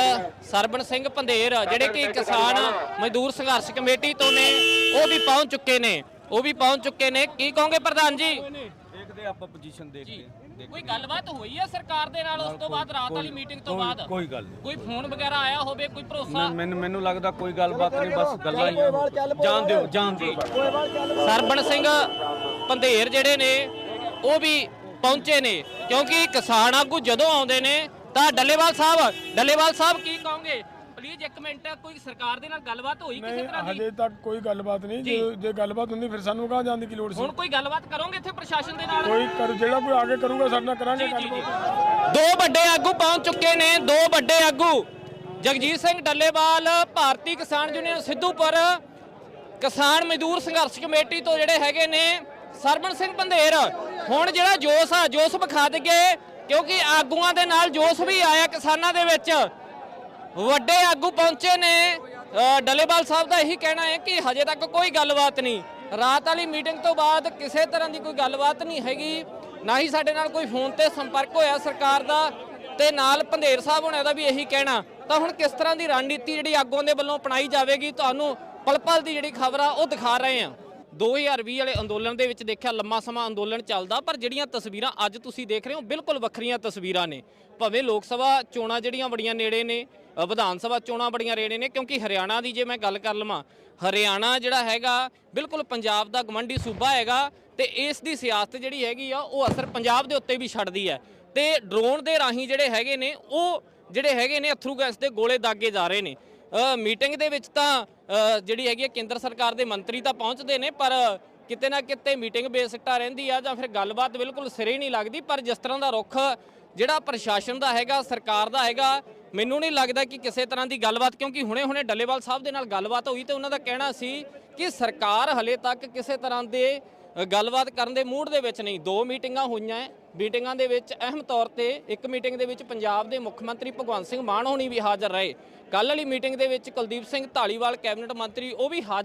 ਸਰਬਨ ਸਿੰਘ ਪੰਧੇਰ ਜਿਹੜੇ ਕਿ ਕਿਸਾਨ ਮਜ਼ਦੂਰ ਸੰਘਰਸ਼ ਕਮੇਟੀ ਤੋਂ ਨੇ ਉਹ ਵੀ ਪਹੁੰਚ ਚੁੱਕੇ ਨੇ। ਉਹ ਵੀ ਪਹੁੰਚ ਚੁੱਕੇ ਨੇ। ਕੀ ਕਹੋਗੇ ਪ੍ਰਧਾਨ ਜੀ? ਦੇਖਦੇ ਆਪਾਂ ਪੋਜੀਸ਼ਨ ਦੇਖਦੇ। ਕੋਈ ਗੱਲਬਾਤ ਹੋਈ ਹੈ ਸਰਕਾਰ ਦੇ ਨਾਲ ਉਸ ਤੋਂ ਬਾਅਦ ਰਾਤ ਵਾਲੀ ਮੀਟਿੰਗ ਤੋਂ ਬਾਅਦ? ਕੋਈ ਗੱਲ ਨਹੀਂ। ਕੋਈ ਫੋਨ ਵਗੈਰਾ ਆਇਆ ਹੋਵੇ ਕੋਈ ਭਰੋਸਾ? ਮੈਨੂੰ- ਮੈਨੂੰ ਲੱਗਦਾ ਕੋਈ ਗੱਲਬਾਤ ਨਹੀਂ ਬਸ ਗੱਲਾਂ ਹੀ। ਜਾਣ ਦਿਓ ਜਾਣ ਦਿਓ। ਸਰਬਣ ਸਿੰਘ ਪੰਧੇਰ ਜਿਹੜੇ ਨੇ ਉਹ ਵੀ ਪਹੁੰਚੇ ਨੇ। ਕਿਉਂਕਿ ਕਿਸਾਨ ਆਗੂ ਜਦੋਂ ਆਉਂਦੇ ਨੇ ਤਾਂ ਡੱਲੇਵਾਲ ਸਾਹਿਬ ਡੱਲੇਵਾਲ ਸਾਹਿਬ ਕੀ ਕਹੋਗੇ? ਪਲੀਜ਼ ਇੱਕ ਮਿੰਟ ਕੋਈ ਸਰਕਾਰ ਦੇ ਨਾਲ ਗੱਲਬਾਤ ਹੋਈ ਕਿਸੇ ਤਰ੍ਹਾਂ ਦੀ? ਹਜੇ ਤੱਕ ਕੋਈ ਗੱਲਬਾਤ ਨਹੀਂ। ਜੇ। ਜੇ ਗੱਲਬਾਤ ਹੁੰਦੀ ਫਿਰ ਸਾਨੂੰ ਕਹਾਂ ਜਾਣ ਦੀ ਕੀ ਲੋੜ ਸੀ? ਹੁਣ ਕੋਈ ਗੱਲਬਾਤ ਕਰੋਗੇ ਇੱਥੇ ਪ੍ਰਸ਼ਾਸਨ ਦੇ ਨਾਲ? ਕੋਈ ਕਰ ਜਿਹੜਾ ਕੋਈ ਆਗੇ ਕਰੂਗਾ ਸਾਡੇ ਨਾਲ ਕਰਾਂਗੇ ਗੱਲਬਾਤ। ਦੋ ਵੱਡੇ ਆਗੂ ਪਹੁੰਚ ਚੁੱਕੇ ਨੇ ਦੋ ਵੱਡੇ ਆਗੂ। ਜਗਜੀਤ ਸਿੰਘ ਡੱਲੇਵਾਲ ਭਾਰਤੀ ਕਿਸਾਨ ਯੂਨੀਅਨ ਸਿੱਧੂਪੁਰ ਕਿਸਾਨ ਮਜ਼ਦੂਰ ਸੰਘਰਸ਼ ਕਮੇਟੀ ਤੋਂ ਜਿਹੜੇ ਹੈਗੇ ਨੇ ਸਰਬਣ ਸਿੰਘ ਪੰਧੇਰ ਹੁਣ ਜਿਹੜਾ ਜੋਸ਼ ਆ ਜੋਸ਼ ਵਿਖਾ ਦਈਏ ਕਿਉਂਕਿ ਆਗੂਆਂ ਦੇ ਨਾਲ ਜੋਸ਼ ਵੀ ਆਇਆ ਕਿਸਾਨਾਂ ਦੇ ਵਿੱਚ। ਵੱਡੇ ਆਗੂ ਪਹੁੰਚੇ ਨੇ। ਅ, ਡੱਲੇਵਾਲ ਸਾਹਿਬ ਦਾ ਇਹੀ ਕਹਿਣਾ ਹੈ ਕਿ ਹਜੇ ਤੱਕ ਕੋਈ ਗੱਲਬਾਤ ਨਹੀਂ। ਰਾਤ ਵਾਲੀ ਮੀਟਿੰਗ ਤੋਂ ਬਾਅਦ ਕਿਸੇ ਤਰ੍ਹਾਂ ਦੀ ਕੋਈ ਗੱਲਬਾਤ ਨਹੀਂ ਹੈਗੀ। ਨਾ ਹੀ ਸਾਡੇ ਨਾਲ ਕੋਈ ਫੋਨ ਤੇ ਸੰਪਰਕ ਹੋਇਆ ਸਰਕਾਰ ਦਾ ਤੇ ਨਾਲ ਪੰਧੇਰ ਸਾਹਿਬ ਹੋਣਾ ਦਾ ਵੀ ਇਹੀ ਕਹਿਣਾ। ਤਾਂ ਹੁਣ ਕਿਸ ਤਰ੍ਹਾਂ ਦੀ ਰਣਨੀਤੀ ਜਿਹੜੀ ਆਗੂਆਂ ਦੇ ਵੱਲੋਂ ਅਪਣਾਈ ਜਾਵੇਗੀ ਤੁਹਾਨੂੰ ਪਲ ਪਲ ਦੀ ਜਿਹੜੀ ਖਬਰ ਆ ਉਹ ਦਿਖਾ ਰਹੇ ਹਾਂ। 2020 ਵਾਲੇ ਅੰਦੋਲਨ ਦੇ ਵਿੱਚ ਦੇਖਿਆ ਲੰਮਾ ਸਮਾਂ ਅੰਦੋਲਨ ਚੱਲਦਾ, ਪਰ ਜਿਹੜੀਆਂ ਤਸਵੀਰਾਂ ਅੱਜ ਤੁਸੀਂ ਦੇਖ ਰਹੇ ਹੋ, ਬਿਲਕੁਲ ਵੱਖਰੀਆਂ ਤਸਵੀਰਾਂ ਨੇ। ਭਾਵੇਂ ਲੋਕ ਸਭਾ ਚੋਣਾਂ ਜਿਹੜੀਆਂ ਬੜੀਆਂ ਨੇੜੇ ਨੇ ਵਿਧਾਨ ਸਭਾ ਚੋਣਾਂ ਬੜੀਆਂ ਨੇੜੇ ਨੇ, ਕਿਉਂਕਿ ਹਰਿਆਣਾ ਦੀ ਜੇ ਮੈਂ ਗੱਲ ਕਰ ਲਵਾਂ, ਹਰਿਆਣਾ ਜਿਹੜਾ ਹੈਗਾ, ਬਿਲਕੁਲ ਪੰਜਾਬ ਦਾ ਗਵੰਡੀ ਸੂਬਾ ਹੈਗਾ, ਤੇ ਇਸ ਦੀ ਸਿਆਸਤ ਜਿਹੜੀ ਹੈਗੀ ਆ, ਉਹ ਅਸਰ ਪੰਜਾਬ ਦੇ ਉੱਤੇ ਵੀ ਛੱਡਦੀ ਹੈ। ਤੇ ਡਰੋਨ ਦੇ ਰਾਹੀਂ ਜਿਹੜੇ ਹੈਗੇ ਨੇ, ਉਹ ਜਿਹੜੇ ਹੈਗੇ ਨੇ, ਅਥਰੂ ਗੈਸ ਦੇ ਗੋਲੇ ਦਾਗੇ ਜਾ ਰਹੇ ਨੇ। ਮੀਟਿੰਗ ਦੇ ਵਿੱਚ ਤਾਂ ਜਿਹੜੀ ਹੈਗੀ ਹੈ ਕੇਂਦਰ ਸਰਕਾਰ ਦੇ ਮੰਤਰੀ ਤਾਂ ਪਹੁੰਚਦੇ ਨੇ, ਪਰ ਕਿਤੇ ਨਾ ਕਿਤੇ ਮੀਟਿੰਗ ਬੇਸਿੱਟਾ ਰਹਿੰਦੀ ਆ ਜਾਂ ਫਿਰ ਗੱਲਬਾਤ ਬਿਲਕੁਲ ਸਿਰੇ ਨਹੀਂ ਲੱਗਦੀ। ਪਰ ਜਿਸ ਤਰ੍ਹਾਂ ਦਾ ਰੁਖ ਜਿਹੜਾ ਪ੍ਰਸ਼ਾਸਨ ਦਾ ਹੈਗਾ, ਸਰਕਾਰ ਦਾ ਹੈਗਾ, ਮੈਨੂੰ ਨਹੀਂ ਲੱਗਦਾ ਕਿ ਕਿਸੇ ਤਰ੍ਹਾਂ ਦੀ ਗੱਲਬਾਤ, ਕਿਉਂਕਿ ਹੁਣੇ-ਹੁਣੇ ਡੱਲੇਵਾਲ ਸਾਹਿਬ ਦੇ ਨਾਲ ਗੱਲਬਾਤ ਹੋਈ ਤੇ ਉਹਨਾਂ ਦਾ ਕਹਿਣਾ ਸੀ ਕਿ ਸਰਕਾਰ ਹਲੇ ਤੱਕ ਕਿਸੇ ਤਰ੍ਹਾਂ ਦੇ ਗੱਲਬਾਤ ਕਰਨ ਦੇ ਮੂਡ ਦੇ ਵਿੱਚ ਨਹੀਂ, ਦੋ ਮੀਟਿੰਗਾਂ ਹੋਈਆਂ ਮੀਟਿੰਗਾਂ ਦੇ ਵਿੱਚ ਅਹਿਮ ਤੌਰ ਤੇ ਇੱਕ ਮੀਟਿੰਗ ਦੇ ਵਿੱਚ ਪੰਜਾਬ ਦੇ ਮੁੱਖ ਮੰਤਰੀ ਭਗਵੰਤ ਸਿੰਘ ਮਾਨ ਹੋਣੀ ਵੀ ਹਾਜ਼ਰ ਰਹੇ। ਕੱਲ੍ਹ ਵਾਲੀ ਮੀਟਿੰਗ ਦੇ ਵਿੱਚ ਕੁਲਦੀਪ ਸਿੰਘ ਢਾਲੀਵਾਲ ਕੈਬਨਿਟ ਮੰਤਰੀ, ਉਹ ਵੀ ਹਾਜ਼ਰ